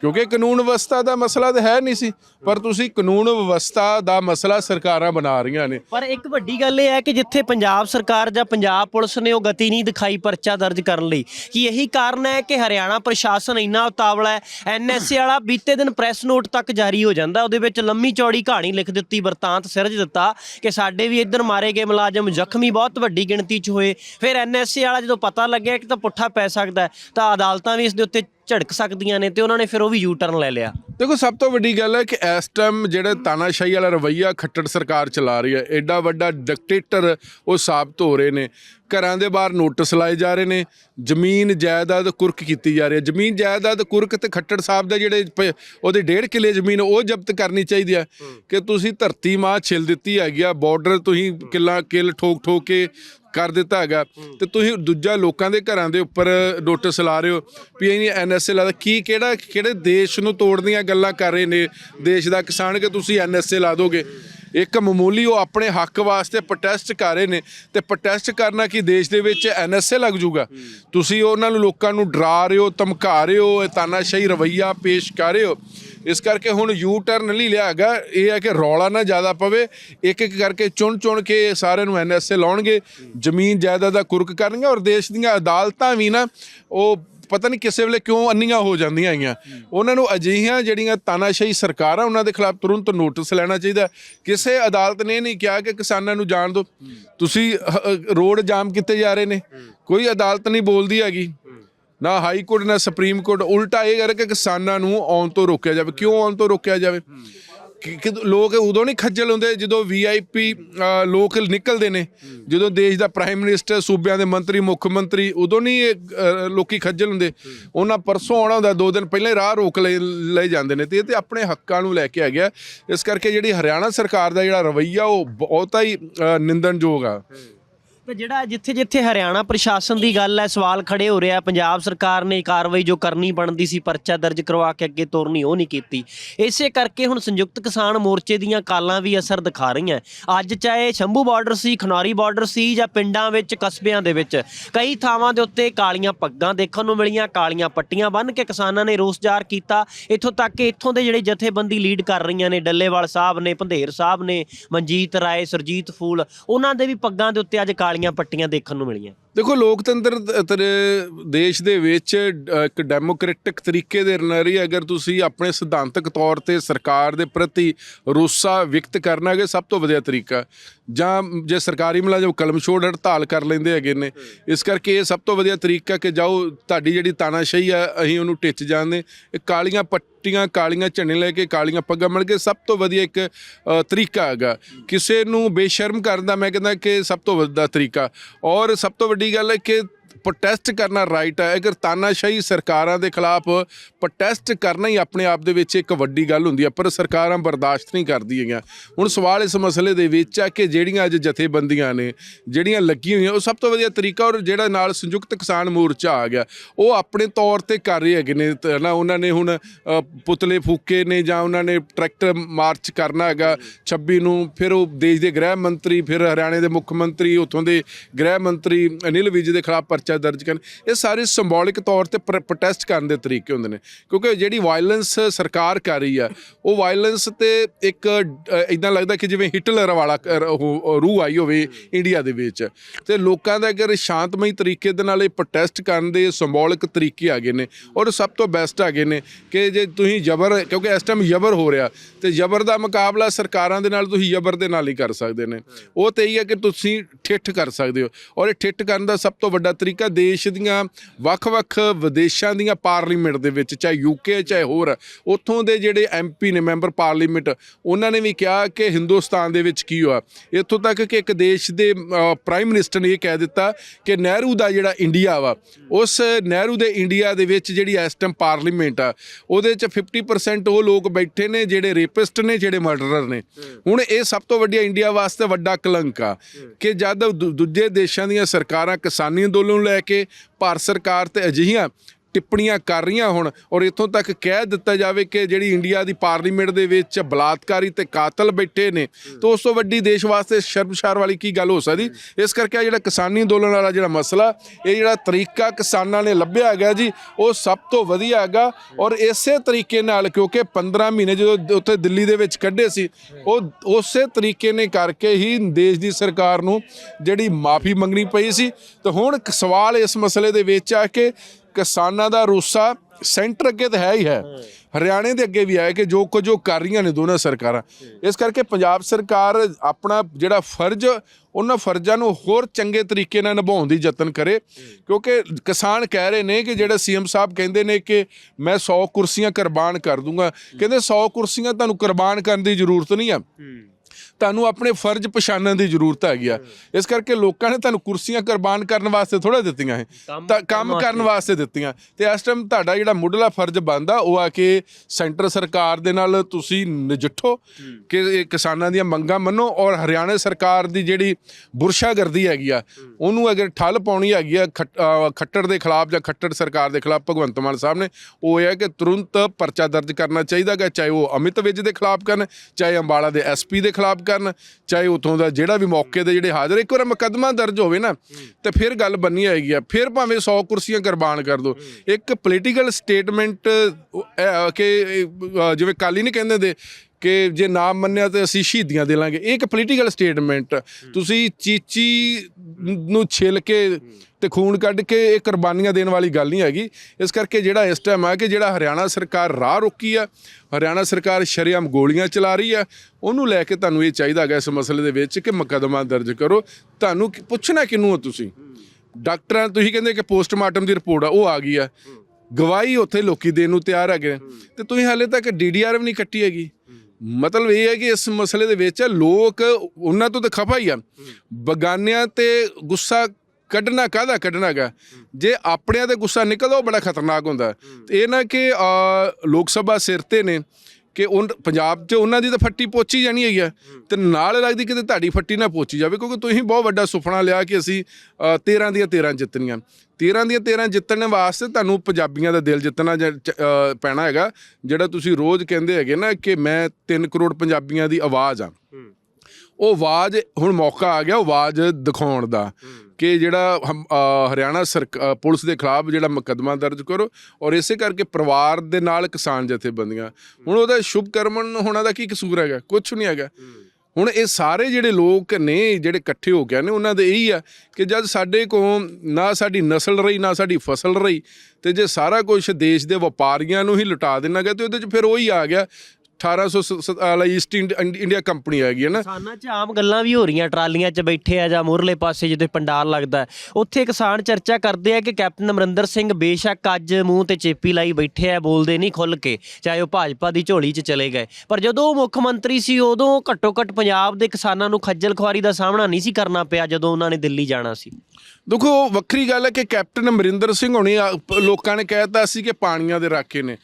ਕਿਉਂਕਿ ਕਾਨੂੰਨ ਵਿਵਸਥਾ ਦਾ ਮਸਲਾ ਤਾਂ ਹੈ ਨਹੀਂ ਸੀ, ਪਰ ਤੁਸੀਂ ਕਾਨੂੰਨ ਵਿਵਸਥਾ ਦਾ ਮਸਲਾ ਸਰਕਾਰਾਂ ਬਣਾ ਰਹੀਆਂ ਨੇ।
ਪਰ ਇੱਕ ਵੱਡੀ ਗੱਲ ਇਹ ਹੈ ਕਿ ਜਿੱਥੇ ਪੰਜਾਬ ਸਰਕਾਰ ਜਾਂ ਪੰਜਾਬ ਪੁਲਿਸ ਨੇ ਉਹ ਗਤੀ ਨਹੀਂ ਦਿਖਾਈ ਪਰਚਾ ਦਰਜ ਕਰਨ ਲਈ, ਕਿ ਇਹੀ ਕਾਰਨ ਹੈ ਕਿ ਹਰਿਆਣਾ ਪ੍ਰਸ਼ਾਸਨ ਇੰਨਾ ਉਤਾਵਲਾ ਹੈ, ਐਨਐਸਏ ਵਾਲਾ ਬੀਤੇ ਦਿਨ ਪ੍ਰੈਸ ਨੋਟ ਤੱਕ ਜਾਰੀ ਹੋ ਜਾਂਦਾ, ਉਹਦੇ ਵਿੱਚ ਲੰਮੀ ਚੌੜੀ ਕਹਾਣੀ ਲਿਖ ਦਿੱਤੀ, ਵਰਤਾਂਤ ਸਿਰਜ ਦਿੱਤਾ ਕਿ ਸਾਡੇ ਵੀ ਇੱਧਰ ਮਾਰੇ ਗਏ ਮੁਲਾਜ਼ਮ, ਜ਼ਖਮੀ ਬਹੁਤ ਵੱਡੀ ਗਿਣਤੀ 'ਚ ਹੋਏ, ਫਿਰ ਐਨਐਸਏ ਵਾਲਾ ਜਦੋਂ ਪਤਾ ਲੱਗਿਆ ਕਿ ਤਾਂ ਪੁੱਠਾ ਪੈ ਸਕਦਾ ਤਾਂ ਅਦਾਲਤਾਂ ਵੀ ਇਸ ਦੇ ਉੱਤੇ ਝੜਕ ਸਕਦੀਆਂ ਨੇ ਤੇ ਉਹਨਾਂ ਨੇ ਫਿਰ ਉਹ ਵੀ ਯੂ ਟਰਨ ਲੈ ਲਿਆ।
ਦੇਖੋ ਸਭ ਤੋਂ ਵੱਡੀ ਗੱਲ ਹੈ ਕਿ ਇਸ ਟਾਈਮ ਜਿਹੜੇ ਤਾਨਾਸ਼ਾਹੀ ਵਾਲਾ ਰਵਈਆ ਖੱਟੜ ਸਰਕਾਰ ਚਲਾ ਰਹੀ ਹੈ ਐਡਾ ਵੱਡਾ ਡਿਕਟੇਟਰ ਉਹ ਸਾਬਤ ਹੋ ਰਹੇ ਨੇ। ਘਰਾਂ ਦੇ ਬਾਹਰ ਨੋਟਿਸ ਲਾਏ ਜਾ ਰਹੇ ਨੇ ਜ਼ਮੀਨ ਜਾਇਦਾਦ ਕੁਰਕ ਕੀਤੀ ਜਾ ਰਹੀ ਹੈ। ਜ਼ਮੀਨ ਜਾਇਦਾਦ ਕੁਰਕ ਤੇ ਖੱਟੜ ਸਾਹਿਬ ਦੇ ਜਿਹੜੇ ਪ- ਉਹਦੇ ਡੇਢ ਕਿੱਲੇ ਜ਼ਮੀਨ ਉਹ ਜ਼ਬਤ ਕਰਨੀ ਚਾਹੀਦੀ ਹੈ ਕਿ ਤੁਸੀਂ ਧਰਤੀ ਮਾਂ ਛਿਲ ਦਿੱਤੀ ਹੈਗੀ ਆ ਬਾਰਡਰ ਤੁਸੀਂ ਕਿੱਲਾ ਕਿੱਲ ਠੋਕ ਠੋਕ ਕੇ ਕਰ ਦਿੱਤਾ ਹੈਗਾ। ਤੇ ਤੁਸੀਂ ਦੂਜਾ ਲੋਕਾਂ ਦੇ ਘਰਾਂ ਦੇ ਉੱਪਰ ਨੋਟਿਸ ਲਾ ਰਹੇ ਹੋ ਵੀ ਇਹ ਐਨਐਸਏ ਲਾ ਕੀ ਕਿਹੜਾ ਕਿਹੜੇ ਦੇਸ਼ ਨੂੰ ਤੋੜਨ ਦੀਆਂ ਗੱਲਾਂ ਕਰ ਰਹੇ ਨੇ? ਦੇਸ਼ ਦਾ ਕਿਸਾਨ ਕਿ ਤੁਸੀਂ ਐਨਐਸਏ ਲਾ ਦੋਗੇ? ਇੱਕ ਮਾਮੂਲੀ ਉਹ ਆਪਣੇ ਹੱਕ ਵਾਸਤੇ ਪ੍ਰੋਟੈਸਟ ਕਰ ਰਹੇ ਨੇ। ਤੇ ਪ੍ਰੋਟੈਸਟ ਕਰਨਾ ਕੀ? ਦੇਸ਼ ਦੇ ਵਿੱਚ ਐਨਐਸਏ ਲੱਗ ਜੂਗਾ ਤੁਸੀਂ ਉਹਨਾਂ ਨੂੰ ਲੋਕਾਂ ਨੂੰ ਡਰਾ ਰਹੇ ਹੋ ਧਮਕਾ ਰਹੇ ਹੋ ਤਾਨਾਸ਼ਾਹੀ ਰਵਈਆ ਪੇਸ਼ ਕਰ ਰਹੇ ਹੋ। ਇਸ ਕਰਕੇ ਹੁਣ ਯੂ ਟਰਨ ਲਈ ਲਿਆ ਹੈਗਾ। ਇਹ ਹੈ ਕਿ ਰੌਲਾ ਨਾ ਜ਼ਿਆਦਾ ਪਵੇ। ਇੱਕ ਇੱਕ ਕਰਕੇ ਚੁਣ ਚੁਣ ਕੇ ਸਾਰਿਆਂ ਨੂੰ ਐਨਐਸਏ ਲਾਉਣਗੇ। ਜ਼ਮੀਨ ਜਾਇਦਾਦ ਦਾ ਕੁਰਕ ਕਰਨਗੇ ਔਰ ਦੇਸ਼ ਦੀਆਂ ਅਦਾਲਤਾਂ ਵੀ ਨਾ, ਉਹ ਪਤਾ ਨਹੀਂ ਕਿਸੇ ਵੇਲੇ ਕਿਉਂ ਅੰਨੀਆਂ ਹੋ ਜਾਂਦੀਆਂ ਹੈਗੀਆਂ। ਉਹਨਾਂ ਨੂੰ ਅਜਿਹੀਆਂ ਜਿਹੜੀਆਂ ਤਾਨਾਸ਼ਾਹੀ ਸਰਕਾਰਾਂ ਉਹਨਾਂ ਦੇ ਖਿਲਾਫ ਤੁਰੰਤ ਨੋਟਿਸ ਲੈਣਾ ਚਾਹੀਦਾ। ਕਿਸੇ ਅਦਾਲਤ ਨੇ ਨਹੀਂ ਕਿਹਾ ਕਿ ਕਿਸਾਨਾਂ ਨੂੰ ਜਾਣ ਦਿਓ। ਤੁਸੀਂ ਰੋਡ ਜਾਮ ਕੀਤੇ ਜਾ ਰਹੇ ਨੇ। ਕੋਈ ਅਦਾਲਤ ਨਹੀਂ ਬੋਲਦੀ ਹੈਗੀ। ਨਾ ਹਾਈ ਕੋਰਟ ਨਾ ਸੁਪਰੀਮ ਕੋਰਟ ਉਲਟਾ ਇਹ ਕਰਕੇ ਕਿਸਾਨਾਂ ਨੂੰ ਆਉਣ ਤੋਂ ਰੋਕਿਆ ਜਾਵੇ। ਕਿਉਂ ਆਉਣ ਤੋਂ ਰੋਕਿਆ ਜਾਵੇ? ਕਿ ਕਿ ਲੋਕ ਉਦੋਂ ਨਹੀਂ ਖੱਜਲ ਹੁੰਦੇ ਜਦੋਂ ਵੀਆਈਪੀ ਲੋਕ ਨਿਕਲਦੇ ਨੇ। ਜਦੋਂ ਦੇਸ਼ ਦਾ ਪ੍ਰਾਈਮ ਮਿਨਿਸਟਰ ਸੂਬਿਆਂ ਦੇ ਮੰਤਰੀ ਮੁੱਖ ਮੰਤਰੀ ਉਦੋਂ ਨਹੀਂ ਇਹ, ਲੋਕੀ ਖੱਜਲ ਹੁੰਦੇ। ਉਹਨਾਂ ਪਰਸੋਂ ਆਉਣਾ ਹੁੰਦਾ ਦੋ ਦਿਨ ਪਹਿਲਾਂ ਹੀ ਰਾਹ ਰੋਕ ਲਏ ਲਏ ਜਾਂਦੇ ਨੇ। ਤੇ ਇਹ ਤੇ ਆਪਣੇ ਹੱਕਾਂ ਨੂੰ ਲੈ ਕੇ ਆ ਗਿਆ। ਇਸ ਕਰਕੇ ਜਿਹੜੀ ਹਰਿਆਣਾ ਸਰਕਾਰ ਦਾ ਜਿਹੜਾ ਰਵੱਈਆ ਉਹ ਬਹੁਤਾ ਹੀ ਨਿੰਦਣਯੋਗ ਆ।
ਤੇ ਜਿਹੜਾ ਜਿੱਥੇ ਜਿੱਥੇ ਹਰਿਆਣਾ ਪ੍ਰਸ਼ਾਸਨ ਦੀ ਗੱਲ ਹੈ, ਸਵਾਲ ਖੜੇ ਹੋ ਰਿਹਾ ਪੰਜਾਬ ਸਰਕਾਰ ਨੇ ਕਾਰਵਾਈ ਜੋ ਕਰਨੀ ਬਣਦੀ ਸੀ, ਪਰਚਾ ਦਰਜ ਕਰਵਾ ਕੇ ਅੱਗੇ ਤੋਰਨੀ, ਉਹ ਨਹੀਂ ਕੀਤੀ। ਇਸੇ ਕਰਕੇ ਹੁਣ ਸੰਯੁਕਤ ਕਿਸਾਨ ਮੋਰਚੇ ਦੀਆਂ ਕਾਲਾਂ ਵੀ ਅਸਰ ਦਿਖਾ ਰਹੀਆਂ ਅੱਜ ਚਾਹੇ ਸ਼ੰਭੂ ਬਾਰਡਰ ਸੀ, ਖਨੌਰੀ ਬਾਰਡਰ ਸੀ ਜਾਂ ਪਿੰਡਾਂ ਵਿੱਚ, ਕਸਬਿਆਂ ਦੇ ਵਿੱਚ, ਕਈ ਥਾਵਾਂ ਦੇ ਉੱਤੇ ਕਾਲੀਆਂ ਪੱਗਾਂ ਦੇਖਣ ਨੂੰ ਮਿਲੀਆਂ, ਕਾਲੀਆਂ ਪੱਟੀਆਂ ਬੰਨ੍ਹ ਕੇ ਕਿਸਾਨਾਂ ਨੇ ਰੋਸ ਜ਼ਾਹਰ ਕੀਤਾ। ਇੱਥੋਂ ਤੱਕ ਕਿ ਇੱਥੋਂ ਦੇ ਜਿਹੜੇ ਜਥੇਬੰਦੀ ਲੀਡ ਕਰ ਰਹੀਆਂ ਨੇ, ਡੱਲੇਵਾਲ ਸਾਹਿਬ ਨੇ ਪੰਧੇਰ ਸਾਹਿਬ ਨੇ, ਮਨਜੀਤ ਰਾਏ, ਸਰਜੀਤ ਫੂਲ, ਉਹਨਾਂ ਦੇ ਵੀ ਪੱਗਾਂ ਦੇ ਉੱਤੇ ਅੱਜ ਕਾਲੀਆਂ ਪੱਟੀਆਂ ਦੇਖਣ ਨੂੰ ਮਿਲੀਆਂ।
ਦੇਖੋ ਲੋਕਤੰਤਰ ਦੇਸ਼ ਦੇ ਵਿੱਚ ਅ, ਇੱਕ ਡੈਮੋਕ੍ਰੈਟਿਕ ਤਰੀਕੇ ਦੇ ਨਰੀ ਅਗਰ ਤੁਸੀਂ ਆਪਣੇ ਸਿਧਾਂਤਕ ਤੌਰ ਤੇ ਸਰਕਾਰ ਦੇ ਪ੍ਰਤੀ ਰੋਸਾ ਵਿਅਕਤ ਕਰਨਾ ਹੈ ਸਭ ਤੋਂ ਵਧੀਆ ਤਰੀਕਾ। ਜਾਂ ਜੇ ਸਰਕਾਰੀ ਮੁਲਾਜ਼ਮ ਕਲਮ ਛੋੜ ਹੜਤਾਲ ਕਰ ਲੈਂਦੇ ਹੈਗੇ ਨੇ ਇਸ ਕਰਕੇ ਇਹ ਸਭ ਤੋਂ ਵਧੀਆ ਤਰੀਕਾ ਕਿ ਜਾਓ ਤੁਹਾਡੀ ਜਿਹੜੀ ਤਾਨਾਸ਼ਾਹੀ ਆ ਅਸੀਂ ਉਹਨੂੰ ਟਿੱਚ ਜਾਂਦੇ ਇਹ ਕਾਲੀਆਂ ਪੱਟੀਆਂ ਕਾਲੀਆਂ ਝੰਡੇ ਲੈ ਕੇ ਕਾਲੀਆਂ ਪੱਗਾਂ ਮਿਲ ਕੇ ਸਭ ਤੋਂ ਵਧੀਆ ਇੱਕ ਤਰੀਕਾ ਹੈਗਾ। ਕਿਸੇ ਨੂੰ ਬੇਸ਼ਰਮ ਕਰਨ ਦਾ ਮੈਂ ਕਹਿੰਦਾ ਕਿ ਸਭ ਤੋਂ ਵੱਡਾ ਤਰੀਕਾ। ਔਰ ਸਭ ਤੋਂ ਵੱਡੀ ਗੱਲ ਹੈ ਕਿ ਪ੍ਰੋਟੈਸਟ ਕਰਨਾ ਰਾਈਟ ਹੈ। ਅਗਰ ਤਾਨਾਸ਼ਾਹੀ ਸਰਕਾਰਾਂ ਦੇ ਖਿਲਾਫ ਪ੍ਰੋਟੈਸਟ ਕਰਨਾ ਹੀ ਆਪਣੇ ਆਪ ਦੇ ਵਿੱਚ ਇੱਕ ਵੱਡੀ ਗੱਲ ਹੁੰਦੀ ਹੈ, ਪਰ ਸਰਕਾਰਾਂ ਬਰਦਾਸ਼ਤ ਨਹੀਂ ਕਰਦੀ ਹੈਗੀਆਂ ਹੁਣ ਸਵਾਲ ਇਸ ਮਸਲੇ ਦੇ ਵਿੱਚ ਹੈ ਕਿ ਜਿਹੜੀਆਂ ਅੱਜ ਜਥੇਬੰਦੀਆਂ ਨੇ, ਜਿਹੜੀਆਂ ਲੱਗੀਆਂ ਹੋਈਆਂ, ਉਹ ਸਭ ਤੋਂ ਵਧੀਆ ਤਰੀਕਾ ਔਰ ਜਿਹੜਾ ਨਾਲ ਸੰਯੁਕਤ ਕਿਸਾਨ ਮੋਰਚਾ ਆ ਗਿਆ, ਉਹ ਆਪਣੇ ਤੌਰ ਤੇ ਕਰ ਰਹੇ ਹੈਗੇ ਨੇ, ਤੇ ਨਾ ਉਹਨਾਂ ਨੇ ਹੁਣ ਪੁਤਲੇ ਫੂਕੇ ਨੇ ਜਾਂ ਉਹਨਾਂ ਨੇ ਟਰੈਕਟਰ ਮਾਰਚ ਕਰਨਾ ਹੈਗਾ 26 ਨੂੰ, ਫਿਰ ਉਹ ਦੇਸ਼ ਦੇ ਗ੍ਰਹਿ ਮੰਤਰੀ, ਫਿਰ ਹਰਿਆਣੇ ਦੇ ਮੁੱਖ ਮੰਤਰੀ, ਉੱਥੋਂ ਦੇ ਗ੍ਰਹਿ ਮੰਤਰੀ ਅਨਿਲ ਵਿਜ ਦੇ ਖਿਲਾਫ ਪਰਚਾ ਦਰਜ ਕਰਨ, ਇਹ ਸਾਰੇ ਸਿੰਬੋਲਿਕ ਤੌਰ ਤੇ ਪ੍ਰੋਟੈਸਟ ਕਰਨ ਦੇ ਤਰੀਕੇ ਹੁੰਦੇ ਨੇ। ਕਿਉਂਕਿ ਜਿਹੜੀ ਵਾਇਲੈਂਸ ਸਰਕਾਰ ਕਰ ਰਹੀ ਆ, ਉਹ ਵਾਇਲੈਂਸ ਤੇ ਇੱਕ ਇਦਾਂ ਲੱਗਦਾ ਕਿ ਜਿਵੇਂ ਹਿਟਲਰ ਵਾਲਾ ਰੂਹ ਆਈ ਹੋਵੇ ਇੰਡੀਆ ਦੇ ਵਿੱਚ। ਤੇ ਲੋਕਾਂ ਦਾ ਅਗਰ ਸ਼ਾਂਤਮਈ ਤਰੀਕੇ ਦੇ ਨਾਲ ਇਹ ਪ੍ਰੋਟੈਸਟ ਕਰਨ ਦੇ ਸਿੰਬੋਲਿਕ ਤਰੀਕੇ ਆ ਗਏ ਨੇ, ਔਰ ਸਭ ਤੋਂ ਬੈਸਟ ਆ ਗਏ ਨੇ ਕਿ ਜੇ ਤੁਸੀਂ ਜ਼ਬਰ, ਕਿਉਂਕਿ ਇਸ ਟਾਈਮ ਜ਼ਬਰ ਹੋ ਰਿਹਾ, ਤੇ ਜ਼ਬਰ ਦਾ ਮੁਕਾਬਲਾ ਸਰਕਾਰਾਂ ਦੇ ਨਾਲ ਤੁਸੀਂ ਜ਼ਬਰ ਦੇ ਨਾਲ ਹੀ ਕਰ ਸਕਦੇ ਨੇ। ਉਹ ਤੇ ਇਹ ਹੈ ਕਿ ਤੁਸੀਂ ਠਿੱਠ ਕਰ ਸਕਦੇ ਹੋ, ਔਰ ਇਹ ਠਿੱਠ ਕਰਨ ਦਾ ਸਭ ਤੋਂ ਵੱਡਾ ਤਰੀਕਾ ਦੇਸ਼ ਦੀਆਂ ਵੱਖ-ਵੱਖ ਵਿਦੇਸ਼ਾਂ ਦੀਆਂ ਪਾਰਲੀਮੈਂਟ ਦੇ ਵਿੱਚ, ਚਾਹੇ ਯੂਕੇ ਚਾਹੇ ਹੋਰ, ਉੱਥੋਂ ਦੇ ਜਿਹੜੇ ਐਮਪੀ ਨੇ, ਮੈਂਬਰ ਪਾਰਲੀਮੈਂਟ, ਉਹਨਾਂ ਨੇ ਵੀ ਕਿਹਾ ਕਿ ਹਿੰਦੁਸਤਾਨ ਦੇ ਵਿੱਚ ਕੀ ਹੋਇਆ। ਇੱਥੋਂ ਤੱਕ ਕਿ ਇੱਕ ਦੇਸ਼ ਦੇ ਪ੍ਰਾਈਮ ਮਿਨਿਸਟਰ ਨੇ ਇਹ ਕਹਿ ਦਿੱਤਾ ਕਿ ਨਹਿਰੂ ਦਾ ਜਿਹੜਾ ਇੰਡੀਆ ਵਾ, ਉਸ ਨਹਿਰੂ ਦੇ ਇੰਡੀਆ ਦੇ ਵਿੱਚ ਜਿਹੜੀ ਇਸ ਟਾਈਮ ਪਾਰਲੀਮੈਂਟ ਆ, ਉਹਦੇ ਚ 50% ਉਹ ਲੋਕ ਬੈਠੇ ਨੇ, ਜਿਹੜੇ ਰੇਪਿਸਟ ਨੇ, ਜਿਹੜੇ ਮਰਡਰਰ ਨੇ। ਹੁਣ ਇਹ ਸਭ ਤੋਂ ਵੱਡਾ ਇੰਡੀਆ ਵਾਸਤੇ ਵੱਡਾ ਕਲੰਕ ਆ ਕਿ ਜਦ ਦੂ- ਦੂਜੇ ਦੇਸ਼ਾਂ ਦੀਆਂ ਸਰਕਾਰਾਂ ਕਿਸਾਨੀ ਅੰਦੋਲਨ ਨੂੰ ਲੈ ਕੇ ਭਾਰਤ ਸਰਕਾਰ ਤੇ ਅਜਿਹੀਆਂ ਟਿੱਪਣੀਆਂ ਕਰ ਰਹੀਆਂ ਹੁਣ ਔਰ ਇੱਥੋਂ ਤੱਕ ਕਹਿ ਦਿੱਤਾ ਜਾਵੇ ਕਿ ਜਿਹੜੀ ਇੰਡੀਆ ਦੀ ਪਾਰਲੀਮੈਂਟ ਦੇ ਵਿੱਚ ਬਲਾਤਕਾਰੀ ਤੇ ਕਾਤਲ ਬੈਠੇ ਨੇ, ਤਾਂ ਉਸ ਤੋਂ ਵੱਡੀ ਦੇਸ਼ ਵਾਸਤੇ ਸ਼ਰਮਸ਼ਾਰ ਵਾਲੀ ਕੀ ਗੱਲ ਹੋ ਸਕਦੀ? ਇਸ ਕਰਕੇ ਆਹ ਜਿਹੜਾ ਕਿਸਾਨੀ ਅੰਦੋਲਨ ਵਾਲਾ ਜਿਹੜਾ ਮਸਲਾ, ਇਹ ਜਿਹੜਾ ਤਰੀਕਾ ਕਿਸਾਨਾਂ ਨੇ ਲੱਭਿਆ ਹੈਗਾ ਜੀ, ਉਹ ਸਭ ਤੋਂ ਵਧੀਆ ਹੈਗਾ ਔਰ ਇਸੇ ਤਰੀਕੇ ਨਾਲ ਕਿਉਂਕਿ 15 ਮਹੀਨੇ ਜਦੋਂ ਉੱਥੇ ਦਿੱਲੀ ਦੇ ਵਿੱਚ ਕੱਢੇ ਸੀ, ਉਹ, ਉਸੇ ਤਰੀਕੇ ਨੇ ਕਰਕੇ ਹੀ ਦੇਸ਼ ਦੀ ਸਰਕਾਰ ਨੂੰ ਜਿਹੜੀ ਮਾਫੀ ਮੰਗਣੀ ਪਈ ਸੀ। ਤੇ ਹੁਣ ਸਵਾਲ ਇਸ ਮਸਲੇ ਦੇ ਵਿੱਚ ਆ ਕਿ ਕਿਸਾਨਾਂ ਦਾ ਰੋਸਾ ਸੈਂਟਰ ਅੱਗੇ ਤਾਂ ਹੈ ਹੀ ਹੈ। ਹਰਿਆਣੇ ਦੇ ਅੱਗੇ ਵੀ ਹੈ ਕਿ ਜੋ ਕੁਝ ਉਹ ਕਰ ਰਹੀਆਂ ਨੇ ਦੋਨਾਂ ਸਰਕਾਰਾਂ। ਇਸ ਕਰਕੇ ਪੰਜਾਬ ਸਰਕਾਰ ਆਪਣਾ ਜਿਹੜਾ ਫਰਜ਼ ਉਹਨਾਂ ਫਰਜ਼ਾਂ ਨੂੰ ਹੋਰ ਚੰਗੇ ਤਰੀਕੇ ਨਾਲ ਨਿਭਾਉਣ ਦੀ ਯਤਨ ਕਰੇ। ਕਿਉਂਕਿ ਕਿਸਾਨ ਕਹਿ ਰਹੇ ਨੇ ਕਿ ਜਿਹੜਾ ਸੀਐਮ ਸਾਹਿਬ ਕਹਿੰਦੇ ਨੇ ਕਿ ਮੈਂ 100 ਕੁਰਸੀਆਂ ਕੁਰਬਾਨ ਕਰ ਦੂੰਗਾ। ਕਹਿੰਦੇ 100 ਕੁਰਸੀਆਂ ਤੁਹਾਨੂੰ ਕੁਰਬਾਨ ਕਰਨ ਦੀ ਜ਼ਰੂਰਤ ਨਹੀਂ ਆ। ਤੁਹਾਨੂੰ ਆਪਣੇ ਫਰਜ਼ ਪਛਾਣਨ ਦੀ ਜ਼ਰੂਰਤ ਹੈਗੀ ਆ। ਇਸ ਕਰਕੇ ਲੋਕਾਂ ਨੇ ਤੁਹਾਨੂੰ ਕੁਰਸੀਆਂ ਕੁਰਬਾਨ ਕਰਨ ਵਾਸਤੇ ਥੋੜਾ ਦਿੱਤੀਆਂ ਹੈ
ਕੰਮ
ਤਾਂ ਕੰਮ ਕਰਨ ਵਾਸਤੇ। ਦਿੱਤੀਆਂ। ਤੇ ਇਸ ਟਾਈਮ ਤੁਹਾਡਾ ਜਿਹੜਾ ਮੁੱਢਲਾ ਫਰਜ਼ ਬਣਦਾ ਉਹ ਆ ਕਿ ਸੈਂਟਰ ਸਰਕਾਰ ਦੇ ਨਾਲ ਤੁਸੀਂ ਨਜਿੱਠੋ ਕਿ ਕਿਸਾਨਾਂ ਦੀਆਂ ਮੰਗਾਂ ਮੰਨੋ ਔਰ ਹਰਿਆਣਾ ਸਰਕਾਰ ਦੀ ਜਿਹੜੀ ਬੁਰਸ਼ਾਗਰਦੀ ਹੈਗੀ ਆ ਉਹਨੂੰ ਅਗਰ ਠੱਲ ਪਾਉਣੀ ਹੈਗੀ ਆ ਖੱਟੜ ਦੇ ਖਿਲਾਫ ਜਾਂ ਖੱਟੜ ਸਰਕਾਰ ਦੇ ਖਿਲਾਫ ਭਗਵੰਤ ਮਾਨ ਸਾਹਿਬ ਨੇ ਉਹ ਹੈ ਕਿ ਤੁਰੰਤ ਪਰਚਾ ਦਰਜ ਕਰਨਾ ਚਾਹੀਦਾ ਹੈ ਚਾਹੇ ਉਹ ਅਮਿਤ ਵਿਜ ਦੇ ਖਿਲਾਫ ਕਰਨ ਚਾਹੇ ਅੰਬਾਲਾ ਦੇ ਐਸਪੀ ਦੇ ਖਿਲਾਫ ਕਰਨ, ਚਾਹੇ ਉਥੋਂ ਦਾ ਜਿਹੜਾ ਵੀ ਮੌਕੇ ਦੇ ਜਿਹੜੇ ਹਾਜ਼ਰ ਇੱਕ ਵਾਰ ਮੁਕੱਦਮਾ ਦਰਜ ਹੋਵੇ ਨਾ, ਤੇ ਫਿਰ ਗੱਲ ਬੰਨੀ ਆਏਗੀ ਆ। ਫਿਰ ਭਾਵੇਂ 100 ਕੁਰਸੀਆਂ ਕੁਰਬਾਨ ਕਰ ਦੋ। ਇੱਕ ਪੋਲੀਟੀਕਲ ਸਟੇਟਮੈਂਟ ਕਿ ਜਿਵੇਂ ਕਾਲੀ ਨਹੀਂ ਕਹਿੰਦੇ ਦੇ ਕਿ ਜੇ ਨਾਮ ਮੰਨਿਆ ਤੇ ਅਸੀਂ ਸ਼ਹੀਦੀਆਂ ਦੇ ਲਾਂਗੇ। ਇਹ ਇੱਕ ਪੋਲੀਟੀਕਲ ਸਟੇਟਮੈਂਟ ਤੁਸੀਂ ਚੀਚੀ ਨੂੰ ਛਿਲ ਕੇ ਤੇ ਖੂਨ ਕੱਢ ਕੇ ਇਹ ਕੁਰਬਾਨੀਆਂ ਦੇਣ ਵਾਲੀ ਗੱਲ ਨਹੀਂ ਹੈਗੀ। ਇਸ ਕਰਕੇ ਜਿਹੜਾ ਇਸ ਟਾਈਮ ਆ ਕਿ ਜਿਹੜਾ ਹਰਿਆਣਾ ਸਰਕਾਰ ਰਾਹ ਰੋਕੀ ਆ, ਹਰਿਆਣਾ ਸਰਕਾਰ ਸ਼ਰੇਆਮ ਗੋਲੀਆਂ ਚਲਾ ਰਹੀ ਆ, ਉਹਨੂੰ ਲੈ ਕੇ ਤੁਹਾਨੂੰ ਇਹ ਚਾਹੀਦਾ ਹੈਗਾ ਇਸ ਮਸਲੇ ਦੇ ਵਿੱਚ ਕਿ ਮੁਕੱਦਮਾ ਦਰਜ ਕਰੋ। ਤੁਹਾਨੂੰ ਪੁੱਛਣਾ ਕਿਹਨੂੰ ਹੋ ਤੁਸੀਂ? ਡਾਕਟਰਾਂ, ਤੁਸੀਂ ਕਹਿੰਦੇ ਕਿ ਪੋਸਟਮਾਰਟਮ ਦੀ ਰਿਪੋਰਟ ਆ, ਉਹ ਆ ਗਈ ਆ। ਗਵਾਹੀ ਉੱਥੇ ਲੋਕੀ ਦੇਣ ਨੂੰ ਤਿਆਰ ਹੈਗੇ ਨੇ ਤੇ ਤੁਸੀਂ ਹਾਲੇ ਤੱਕ ਡੀਡੀਆਰ ਵੀ ਨਹੀਂ ਕੱਟੀ ਹੈਗੀ। ਮਤਲਬ ਇਹ ਹੈ ਕਿ ਇਸ ਮਸਲੇ ਦੇ ਵਿੱਚ ਲੋਕ ਉਹਨਾਂ ਤੋਂ ਤਾਂ ਖਫਾ ਹੀ ਆ। ਬਗਾਨਿਆਂ ਤੇ ਗੁੱਸਾ ਕੱਢਣਾ ਕਾਹਦਾ ਕੱਢਣਾਗਾ ਜੇ ਆਪਣਿਆਂ ਤੇ ਗੁੱਸਾ ਨਿਕਲਦਾ ਉਹ ਬੜਾ ਖਤਰਨਾਕ ਹੁੰਦਾ। ਤੇ ਇਹ ਨਾ ਕਿ ਲੋਕ ਸਭਾ ਸਿਰ ਤੇ ਨੇ ਕਿ ਉਹ ਪੰਜਾਬ 'ਚ ਉਹਨਾਂ ਦੀ ਤਾਂ ਫੱਟੀ ਪੋਚੀ ਜਾਣੀ ਹੈਗੀ ਆ। ਤੇ ਨਾਲ ਲੱਗਦੀ ਕਿਤੇ ਤੁਹਾਡੀ ਫੱਟੀ ਨਾ ਪੋਚੀ ਜਾਵੇ ਕਿਉਂਕਿ ਤੁਸੀਂ ਬਹੁਤ ਵੱਡਾ ਸੁਪਨਾ ਲਿਆ ਕਿ ਅਸੀਂ ਅ, 13 ਦੀਆਂ 13 ਜਿੱਤਣੀਆਂ। 13 ਦੀਆਂ 13 ਜਿੱਤਣ ਵਾਸਤੇ ਤੁਹਾਨੂੰ ਪੰਜਾਬੀਆਂ ਦਾ ਦਿਲ ਜਿੱਤਣਾ ਪੈਣਾ ਹੈਗਾ। ਜਿਹੜਾ ਤੁਸੀਂ ਰੋਜ਼ ਕਹਿੰਦੇ ਹੈਗੇ ਨਾ ਕਿ ਮੈਂ 3 ਕਰੋੜ ਪੰਜਾਬੀਆਂ ਦੀ ਆਵਾਜ਼ ਆ। ਉਹ ਆਵਾਜ਼ ਹੁਣ ਮੌਕਾ ਆ ਗਿਆ ਉਹ ਆਵਾਜ਼ ਦਿਖਾਉਣ ਦਾ ਕਿ ਜਿਹੜਾ ਹਰਿਆਣਾ ਸਰਕਾਰ ਪੁਲਿਸ ਦੇ ਖਿਲਾਫ ਜਿਹੜਾ ਮੁਕੱਦਮਾ ਦਰਜ ਕਰੋ ਔਰ ਇਸੇ ਕਰਕੇ ਪਰਿਵਾਰ ਦੇ ਨਾਲ ਕਿਸਾਨ ਜਥੇਬੰਦੀਆਂ। ਹੁਣ ਉਹਦਾ ਸ਼ੁਭ ਕਰਮਨ ਹੋਣਾ ਦਾ ਕੀ ਕਸੂਰ ਹੈਗਾ? ਕੁਝ ਨਹੀਂ ਹੈਗਾ। ਹੁਣ ਇਹ ਸਾਰੇ ਜਿਹੜੇ ਲੋਕ ਨੇ ਜਿਹੜੇ ਇਕੱਠੇ ਹੋ ਗਏ ਨੇ ਉਹਨਾਂ ਦੇ ਇਹੀ ਆ ਕਿ ਜਦ ਸਾਡੇ ਕੋਲ ਨਾ ਸਾਡੀ ਨਸਲ ਰਹੀ ਨਾ ਸਾਡੀ ਫਸਲ ਰਹੀ ਤੇ ਜੇ ਸਾਰਾ ਕੁਝ ਦੇਸ਼ ਦੇ ਵਪਾਰੀਆਂ ਨੂੰ ਹੀ ਲੁਟਾ ਦੇਣਾ ਗਿਆ ਤੇ ਉਹਦੇ ਚ ਫਿਰ ਉਹੀ ਆ ਗਿਆ 1800 ਵਾਲਾ ਈਸਟ ਇੰਡ- ਇੰਡੀਆ ਕੰਪਨੀ ਆ ਗਈ ਹੈ ਨਾ।
ਕਿਸਾਨਾਂ 'ਚ ਆਮ ਗੱਲਾਂ ਵੀ ਹੋ ਰਹੀਆਂ ਟਰਾਲੀਆਂ 'ਚ ਬੈਠੇ ਆ ਜਾਂ ਮੁਰਲੇ ਪਾਸੇ ਜਿੱਥੇ ਪੰਡਾਲ ਲੱਗਦਾ। ਉੱਥੇ ਕਿਸਾਨ ਚਰਚਾ ਕਰਦੇ ਆ ਕਿ ਕੈਪਟਨ ਅਮਰਿੰਦਰ ਸਿੰਘ ਬੇਸ਼ੱਕ ਅੱਜ ਮੂੰਹ ਤੇ ਚੇਪੀ ਲਾਈ ਬੈਠੇ ਆ ਬੋਲਦੇ ਨਹੀਂ ਖੁੱਲ ਕੇ ਚਾਹੇ ਉਹ ਭਾਜਪਾ ਦੀ ਝੋਲੀ 'ਚ ਚਲੇ ਗਏ। ਪਰ ਜਦੋਂ ਉਹ ਮੁੱਖ ਮੰਤਰੀ ਸੀ ਉਦੋਂ ਘੱਟੋ ਘੱਟ ਪੰਜਾਬ ਦੇ ਕਿਸਾਨਾਂ ਨੂੰ ਖੱਜਲ ਖੁਆਰੀ ਦਾ ਸਾਹਮਣਾ ਨਹੀਂ ਸੀ ਕਰਨਾ ਪਿਆ ਜਦੋਂ ਉਹਨਾਂ ਨੇ ਦਿੱਲੀ ਜਾਣਾ ਸੀ।
ਦੇਖੋ ਵੱਖਰੀ ਗੱਲ ਹੈ ਕਿ ਕੈਪਟਨ ਅਮਰਿੰਦਰ ਸਿੰਘ ਹੋਣੀ ਲੋਕਾਂ ਨੇ ਕਹਿਤਾ ਸੀ ਕਿ ਪਾਣੀਆਂ ਦੇ ਰਾਖੇ ਨੇ।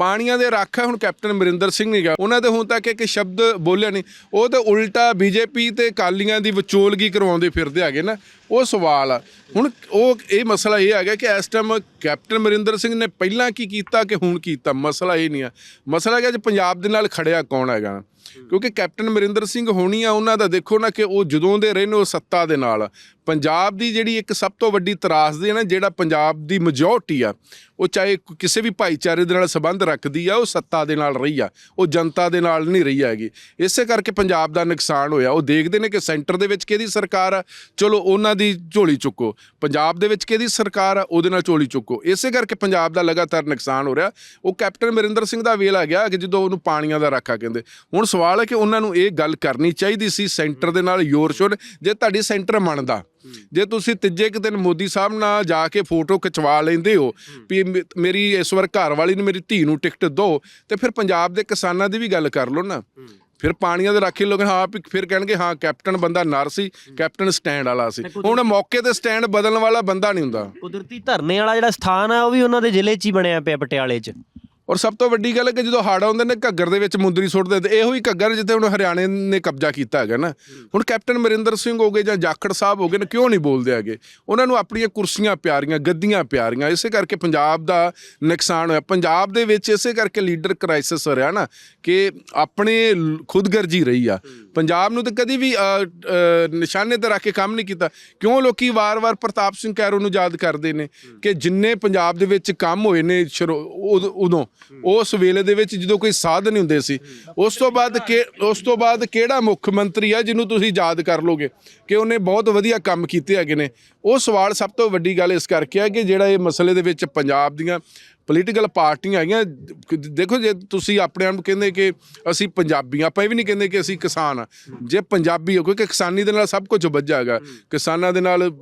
ਪਾਣੀਆਂ ਦੇ ਰਾਖਾ ਹੁਣ ਕੈਪਟਨ ਅਮਰਿੰਦਰ ਸਿੰਘ ਨਹੀਂ ਗਾ ਉਹਨਾਂ ਦੇ ਹੁਣ ਤੱਕ ਇੱਕ ਸ਼ਬਦ ਬੋਲਿਆ ਨਹੀਂ ਉਹ ਤਾਂ ਉਲਟਾ ਬੀਜੇਪੀ ਤੇ ਕਾਲੀਆਂ ਦੀ ਵਿਚੋਲਗੀ ਕਰਵਾਉਂਦੇ ਫਿਰਦੇ ਹੈਗੇ ਨਾ। ਉਹ ਸਵਾਲ ਆ। ਹੁਣ ਉਹ ਇਹ ਮਸਲਾ ਇਹ ਹੈਗਾ ਕਿ ਇਸ ਟਾਈਮ ਕੈਪਟਨ ਅਮਰਿੰਦਰ ਸਿੰਘ ਨੇ ਪਹਿਲਾਂ ਕੀ ਕੀਤਾ ਕਿ ਹੁਣ ਕੀਤਾ? ਮਸਲਾ ਇਹ ਨਹੀਂ ਆ। ਮਸਲਾ ਹੈਗਾ ਜੇ ਪੰਜਾਬ ਦੇ ਨਾਲ ਖੜਿਆ ਕੌਣ ਹੈਗਾ? ਕਿਉਂਕਿ ਕੈਪਟਨ ਅਮਰਿੰਦਰ ਸਿੰਘ ਹੋਣੀ ਆ, ਉਹਨਾਂ ਦਾ ਦੇਖੋ ਨਾ ਕਿ ਉਹ ਜਦੋਂ ਦੇ ਰਹੇ ਨੇ, ਉਹ ਸੱਤਾ ਦੇ ਨਾਲ। ਪੰਜਾਬ ਦੀ ਜਿਹੜੀ ਇੱਕ ਸਭ ਤੋਂ ਵੱਡੀ ਤਰਾਸਦੀ ਹੈ ਨਾ, ਜਿਹੜਾ ਪੰਜਾਬ ਦੀ ਮੈਜੋਰਟੀ ਆ, ਉਹ ਚਾਹੇ ਕਿਸੇ ਵੀ ਭਾਈਚਾਰੇ ਦੇ ਨਾਲ ਸੰਬੰਧ ਰੱਖਦੀ ਆ, ਉਹ ਸੱਤਾ ਦੇ ਨਾਲ ਰਹੀ ਆ। ਉਹ ਜਨਤਾ ਦੇ ਨਾਲ ਨਹੀਂ ਰਹੀ ਹੈਗੀ। ਇਸੇ ਕਰਕੇ ਪੰਜਾਬ ਦਾ ਨੁਕਸਾਨ ਹੋਇਆ। ਉਹ ਦੇਖਦੇ ਨੇ ਕਿ ਸੈਂਟਰ ਦੇ ਵਿੱਚ ਕਿਹਦੀ ਸਰਕਾਰ ਆ। ਚਲੋ, ਉਹਨਾਂ ਦੀ ਝੋਲੀ ਚੁੱਕੋ। ਪੰਜਾਬ ਦੇ ਵਿੱਚ ਕਿਹਦੀ ਸਰਕਾਰ ਆ, ਉਹਦੇ ਨਾਲ ਚੋਲੀ ਚੁੱਕੋ। ਇਸੇ ਕਰਕੇ ਪੰਜਾਬ ਦਾ ਲਗਾਤਾਰ ਨੁਕਸਾਨ ਹੋ ਰਿਹਾ। ਉਹ ਕੈਪਟਨ ਅਮਰਿੰਦਰ ਸਿੰਘ ਦਾ ਵੇਲ ਆ ਗਿਆ ਕਿ ਜਦੋਂ ਉਹਨੂੰ ਪਾਣੀਆਂ ਦਾ ਰਾਖਾ ਕਹਿੰਦੇ। ਹੁਣ ਸਵਾਲ ਹੈ ਕਿ ਉਹਨਾਂ ਨੂੰ ਇਹ ਗੱਲ ਕਰਨੀ ਚਾਹੀਦੀ ਸੀ, ਸੈਂਟਰ ਦੇ ਨਾਲ ਯੋਰ ਸ਼ੋਰ। ਜੇ ਤੁਹਾਡੀ ਸੈਂਟਰ ਮੰਨਦਾ, ਜੇ ਤੁਸੀਂ ਤੀਜੇ ਕੁ ਦਿਨ ਮੋਦੀ ਸਾਹਿਬ ਨਾਲ ਜਾ ਕੇ ਫੋਟੋ ਖਿਚਵਾ ਲੈਂਦੇ ਹੋ ਵੀ ਮੇਰੀ ਇਸ ਵਾਰ ਘਰ ਵਾਲੀ ਨੂੰ ਮੇਰੀ ਧੀ ਨੂੰ ਟਿਕਟ ਦਿਓ ਤੇ ਫਿਰ ਪੰਜਾਬ ਦੇ ਕਿਸਾਨਾਂ ਦੀ ਵੀ ਗੱਲ ਕਰ ਲਓ ਨਾ। ਫਿਰ ਪਾਣੀਆਂ ਦੇ ਰਾਖੇ ਲੋਕ ਹਾਂ ਵੀ ਫਿਰ ਕਹਿਣਗੇ ਹਾਂ ਕੈਪਟਨ ਬੰਦਾ ਨਰ ਸੀ ਕੈਪਟਨ ਸਟੈਂਡ ਵਾਲਾ ਸੀ। ਹੁਣ ਮੌਕੇ ਤੇ ਸਟੈਂਡ ਬਦਲਣ ਵਾਲਾ ਬੰਦਾ ਨਹੀਂ ਹੁੰਦਾ।
ਕੁਦਰਤੀ ਧਰਨੇ ਵਾਲਾ ਜਿਹੜਾ ਸਥਾਨ ਆ ਉਹ ਵੀ ਉਹਨਾਂ ਦੇ ਜ਼ਿਲ੍ਹੇ 'ਚ ਹੀ ਬਣਿਆ ਪਿਆ ਪਟਿਆਲੇ 'ਚ।
ਔਰ ਸਭ ਤੋਂ ਵੱਡੀ ਗੱਲ ਹੈ ਕਿ ਜਦੋਂ ਹੜ੍ਹ ਆਉਂਦੇ ਨੇ, ਘੱਗਰ ਦੇ ਵਿੱਚ ਮੁੰਦਰੀ ਸੁੱਟਦੇ ਤੇ ਇਹੋ ਹੀ ਘੱਗਰ ਜਿੱਥੇ ਹੁਣ ਹਰਿਆਣੇ ਨੇ ਕਬਜ਼ਾ ਕੀਤਾ ਹੈਗਾ ਨਾ। ਹੁਣ ਕੈਪਟਨ ਅਮਰਿੰਦਰ ਸਿੰਘ ਹੋ ਗਏ ਜਾਂ ਜਾਖੜ ਸਾਹਿਬ ਹੋ ਗਏ ਨੇ, ਕਿਉਂ ਨਹੀਂ ਬੋਲਦੇ ਹੈਗੇ? ਉਹਨਾਂ ਨੂੰ ਆਪਣੀਆਂ ਕੁਰਸੀਆਂ ਪਿਆਰੀਆਂ, ਗੱਦੀਆਂ ਪਿਆਰੀਆਂ, ਇਸੇ ਕਰਕੇ ਪੰਜਾਬ ਦਾ ਨੁਕਸਾਨ ਹੋਇਆ। ਪੰਜਾਬ ਦੇ ਵਿੱਚ ਇਸੇ ਕਰਕੇ ਲੀਡਰ ਕ੍ਰਾਈਸਿਸ ਹੋ ਰਿਹਾ ਨਾ, ਕਿ ਆਪਣੇ ਖੁਦਗਰਜੀ ਰਹੀ ਆ। ਪੰਜਾਬ ਨੂੰ ਤਾਂ ਕਦੀ ਵੀ ਨਿਸ਼ਾਨੇ ਤੇ ਰੱਖ ਕੇ ਕੰਮ ਨਹੀਂ ਕੀਤਾ। ਕਿਉਂ ਲੋਕੀ ਵਾਰ-ਵਾਰ ਪ੍ਰਤਾਪ ਸਿੰਘ ਕੈਰੋ ਨੂੰ ਯਾਦ ਕਰਦੇ ਨੇ ਕਿ ਜਿੰਨੇ ਪੰਜਾਬ ਦੇ ਵਿੱਚ ਕੰਮ ਹੋਏ ਨੇ ਸ਼ੁਰੂ- ਉਦ- ਉਦੋਂ, ਉਸ ਵੇਲੇ ਦੇ ਵਿੱਚ ਜਦੋਂ ਕੋਈ ਸਾਧਨ ਨਹੀਂ ਹੁੰਦੇ ਸੀ। ਉਸ ਤੋਂ ਬਾਅਦ ਕਿ, ਉਸ ਤੋਂ ਬਾਅਦ ਕਿਹੜਾ ਮੁੱਖ ਮੰਤਰੀ ਆ ਜਿਹਨੂੰ ਤੁਸੀਂ ਯਾਦ ਕਰ ਲੋਗੇ ਕਿ ਉਹਨੇ ਬਹੁਤ ਵਧੀਆ ਕੰਮ ਕੀਤੇ ਹੈਗੇ ਨੇ। ਉਹ ਸਵਾਲ ਸਭ ਤੋਂ ਵੱਡੀ ਗੱਲ ਇਸ ਕਰਕੇ ਹੈ ਕਿ ਜਿਹੜਾ ਇਹ ਮਸਲੇ ਦੇ ਵਿੱਚ ਪੰਜਾਬ ਦੀਆਂ ਪੋਲੀਟੀਕਲ ਪਾਰਟੀਆਂ ਆਈਆਂ। ਦੇਖੋ ਜੇ ਤੁਸੀਂ ਆਪਣੇ ਆਪ ਨੂੰ ਕਹਿੰਦੇ ਕਿ ਅਸੀਂ ਪੰਜਾਬੀ ਹਾਂ, ਆਪਾਂ ਇਹ ਵੀ ਨਹੀਂ ਕਹਿੰਦੇ ਕਿ ਅਸੀਂ ਕਿਸਾਨ ਆ ਜੇ ਪੰਜਾਬੀ ਹੋ ਕਿਉਂਕਿ ਕਿਸਾਨੀ ਦੇ ਨਾਲ ਸਭ ਕੁਝ ਵੱਜਾ ਹੈਗਾ। ਕਿਸਾਨਾਂ ਦੇ ਨਾਲ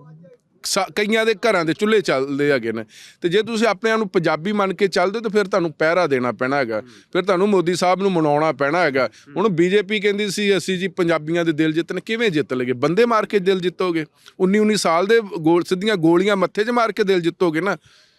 ਸਾ- ਕਈਆਂ ਦੇ ਘਰਾਂ ਦੇ ਚੁੱਲ੍ਹੇ ਚੱਲਦੇ ਹੈਗੇ ਨੇ। ਤੇ ਜੇ ਤੁਸੀਂ ਆਪਣੇ ਆਪ ਨੂੰ ਪੰਜਾਬੀ ਮੰਨ ਕੇ ਚੱਲਦੇ ਹੋ ਤਾਂ ਫਿਰ ਤੁਹਾਨੂੰ ਪਹਿਰਾ ਦੇਣਾ ਪੈਣਾ ਹੈਗਾ। ਫਿਰ ਤੁਹਾਨੂੰ ਮੋਦੀ ਸਾਹਿਬ ਨੂੰ ਮਨਾਉਣਾ ਪੈਣਾ ਹੈਗਾ। ਹੁਣ ਬੀਜੇਪੀ ਕਹਿੰਦੀ ਸੀ ਅਸੀਂ ਜੀ ਪੰਜਾਬੀਆਂ ਦੇ ਦਿਲ ਜਿੱਤਣ ਕਿਵੇਂ ਜਿੱਤ ਲਗੇ ਬੰਦੇ ਮਾਰ ਕੇ ਦਿਲ ਜਿੱਤੋਗੇ। 19 19 ਸਾਲ ਦੇ ਗੋਲ ਸਿੱਧੀਆਂ ਗੋਲੀਆਂ ਮੱਥੇ 'ਚ ਮਾਰ ਕੇ ਦਿਲ ਜਿੱਤੋਗੇ ਨਾ।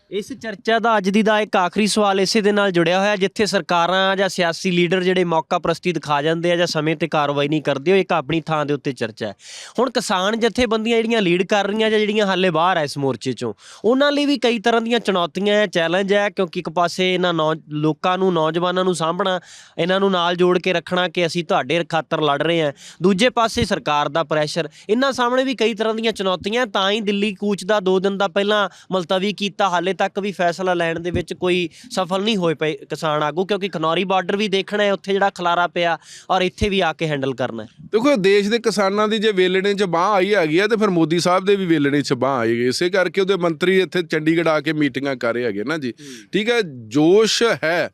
ਇਸ ਚਰਚਾ ਦਾ ਅੱਜ ਦੀ ਦਾ ਇੱਕ ਆਖਰੀ ਸਵਾਲ ਇਸੇ ਦੇ ਨਾਲ ਜੁੜਿਆ ਹੋਇਆ, ਜਿੱਥੇ ਸਰਕਾਰਾਂ ਜਾਂ ਸਿਆਸੀ ਲੀਡਰ ਜਿਹੜੇ ਮੌਕਾ ਪ੍ਰਸਤੀ ਦਿਖਾ ਜਾਂਦੇ ਆ ਜਾਂ ਸਮੇਂ ਤੇ ਕਾਰਵਾਈ ਨਹੀਂ ਕਰਦੇ, ਉਹ ਇੱਕ ਆਪਣੀ ਥਾਂ ਦੇ ਉੱਤੇ ਚਰਚਾ ਹੈ। ਹੁਣ ਕਿਸਾਨ ਜਥੇਬੰਦੀਆਂ ਜਿਹੜੀਆਂ ਲੀਡ ਕਰ ਰਹੀਆਂ ਜਾਂ ਜਿਹੜੀਆਂ ਹਾਲੇ ਬਾਹਰ ਆ ਇਸ ਮੋਰਚੇ ਚੋਂ, ਉਹਨਾਂ ਲਈ ਵੀ ਕਈ ਤਰ੍ਹਾਂ ਦੀਆਂ ਚੁਣੌਤੀਆਂ ਹੈ ਚੈਲੰਜ ਹੈ, ਕਿਉਂਕਿ ਇੱਕ ਪਾਸੇ ਇਹਨਾਂ ਨੌ, ਲੋਕਾਂ ਨੂੰ, ਨੌਜਵਾਨਾਂ ਨੂੰ ਸਾਂਭਣਾ, ਇਹਨਾਂ ਨੂੰ ਨਾਲ ਜੋੜ ਕੇ ਰੱਖਣਾ ਕਿ ਅਸੀਂ ਤੁਹਾਡੇ ਖਾਤਰ ਲੜ ਰਹੇ ਹਾਂ। ਦੂਜੇ ਪਾਸੇ ਸਰਕਾਰ ਦਾ ਪ੍ਰੈਸ਼ਰ ਇਹਨਾਂ ਸਾਹਮਣੇ ਵੀ ਕਈ ਤਰ੍ਹਾਂ ਦੀਆਂ ਚੁਣੌਤੀਆਂ, ਤਾਂ ਹੀ ਦਿੱਲੀ ਕੂਚ ਦਾ 2 ਦਿਨ ਦਾ ਪਹਿਲਾਂ ਮੁਲਤਵੀ ਕੀਤਾ, ਹਾਲੇ ਤੱਕ ਵੀ ਫੈਸਲਾ ਲੈਣ ਦੇ ਵਿੱਚ ਕੋਈ ਸਫਲ ਨਹੀਂ ਹੋਏ ਪਏ ਕਿਸਾਨ ਆਗੂ ਕਿਉਂਕਿ ਖਨੌਰੀ ਬਾਰਡਰ ਵੀ ਦੇਖਣਾ ਹੈ ਉੱਥੇ ਜਿਹੜਾ ਖਲਾਰਾ ਪਿਆ ਔਰ ਇੱਥੇ ਵੀ ਆ ਕੇ ਹੈਂਡਲ ਕਰਨਾ ਹੈ।
ਦੇਖੋ ਦੇਸ਼ ਦੇ ਕਿਸਾਨਾਂ ਦੀ ਜੇ ਵੇਲਣੇ 'ਚ ਬਾਹ ਆਈ ਹੈਗੀ ਆ ਤੇ ਫਿਰ ਮੋਦੀ ਸਾਹਿਬ ਦੇ ਵੀ ਵੇਲਣੇ 'ਚ ਬਾਹ ਆਏਗੀ ਇਸੇ ਕਰਕੇ ਉਹਦੇ ਮੰਤਰੀ ਇੱਥੇ ਚੰਡੀਗੜ੍ਹ ਆ ਕੇ ਮੀਟਿੰਗਾਂ ਕਰ ਰਹੇ ਹੈਗੇ ਨਾ ਜੀ। ਠੀਕ ਹੈ ਜੋਸ਼ ਹੈ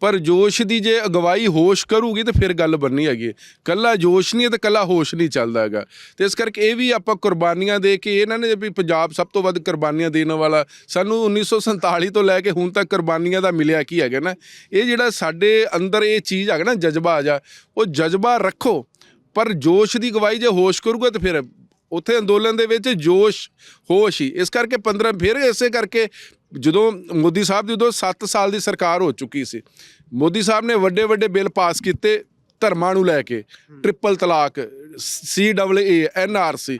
ਪਰ ਜੋਸ਼ ਦੀ ਜੇ ਅਗਵਾਈ ਹੋਸ਼ ਕਰੂਗੀ ਤੇ ਫਿਰ ਗੱਲ ਬਣਨੀ ਹੈਗੀ ਕੱਲਾ ਜੋਸ਼ ਨਹੀਂ ਹੈ ਤੇ ਕੱਲਾ ਹੋਸ਼ ਨਹੀਂ ਚੱਲਦਾ ਹੈਗਾ। ਤੇ ਇਸ ਕਰਕੇ ਇਹ ਵੀ ਆਪਾਂ ਕੁਰਬਾਨੀਆਂ ਦੇ ਕੇ ਇਹਨਾਂ ਨੇ ਵੀ ਪੰਜਾਬ ਸਭ ਤੋਂ ਵੱਧ ਕੁਰਬਾਨੀਆਂ ਦੇਣ ਵਾਲਾ ਸਾਨੂੰ 1947 ਤੋਂ ਲੈ ਕੇ ਹੁਣ ਤੱਕ ਕੁਰਬਾਨੀਆਂ ਦਾ ਮਿਲਿਆ ਕੀ ਹੈਗਾ ਨਾ ਇਹ ਜਿਹੜਾ ਸਾਡੇ ਅੰਦਰ ਇਹ ਚੀਜ਼ ਹੈਗਾ ਨਾ ਜਜ਼ਬਾ ਆ ਜਾ ਉਹ ਜਜ਼ਬਾ ਰੱਖੋ ਪਰ ਜੋਸ਼ ਦੀ ਗਵਾਹੀ ਜੇ ਹੋਸ਼ ਕਰੂਗਾ ਤੇ ਫਿਰ ਉੱਥੇ ਅੰਦੋਲਨ ਦੇ ਵਿੱਚ ਜੋਸ਼ ਹੋਸ਼ ਹੀ ਇਸ ਕਰਕੇ 15 ਫਿਰ ਇਸੇ ਕਰਕੇ ਜਦੋਂ ਮੋਦੀ ਸਾਹਿਬ ਦੀ ਉਦੋਂ 7 ਸਾਲ ਦੀ ਸਰਕਾਰ ਹੋ ਚੁੱਕੀ ਸੀ ਮੋਦੀ ਸਾਹਿਬ ਨੇ ਵੱਡੇ ਵੱਡੇ ਬਿੱਲ ਪਾਸ ਕੀਤੇ ਧਰਮਾਂ ਨੂੰ ਲੈ ਕੇ ਟ੍ਰਿਪਲ ਤਲਾਕ ਸੀ ਡਬਲ ਏ ਐਨ ਆਰ ਸੀ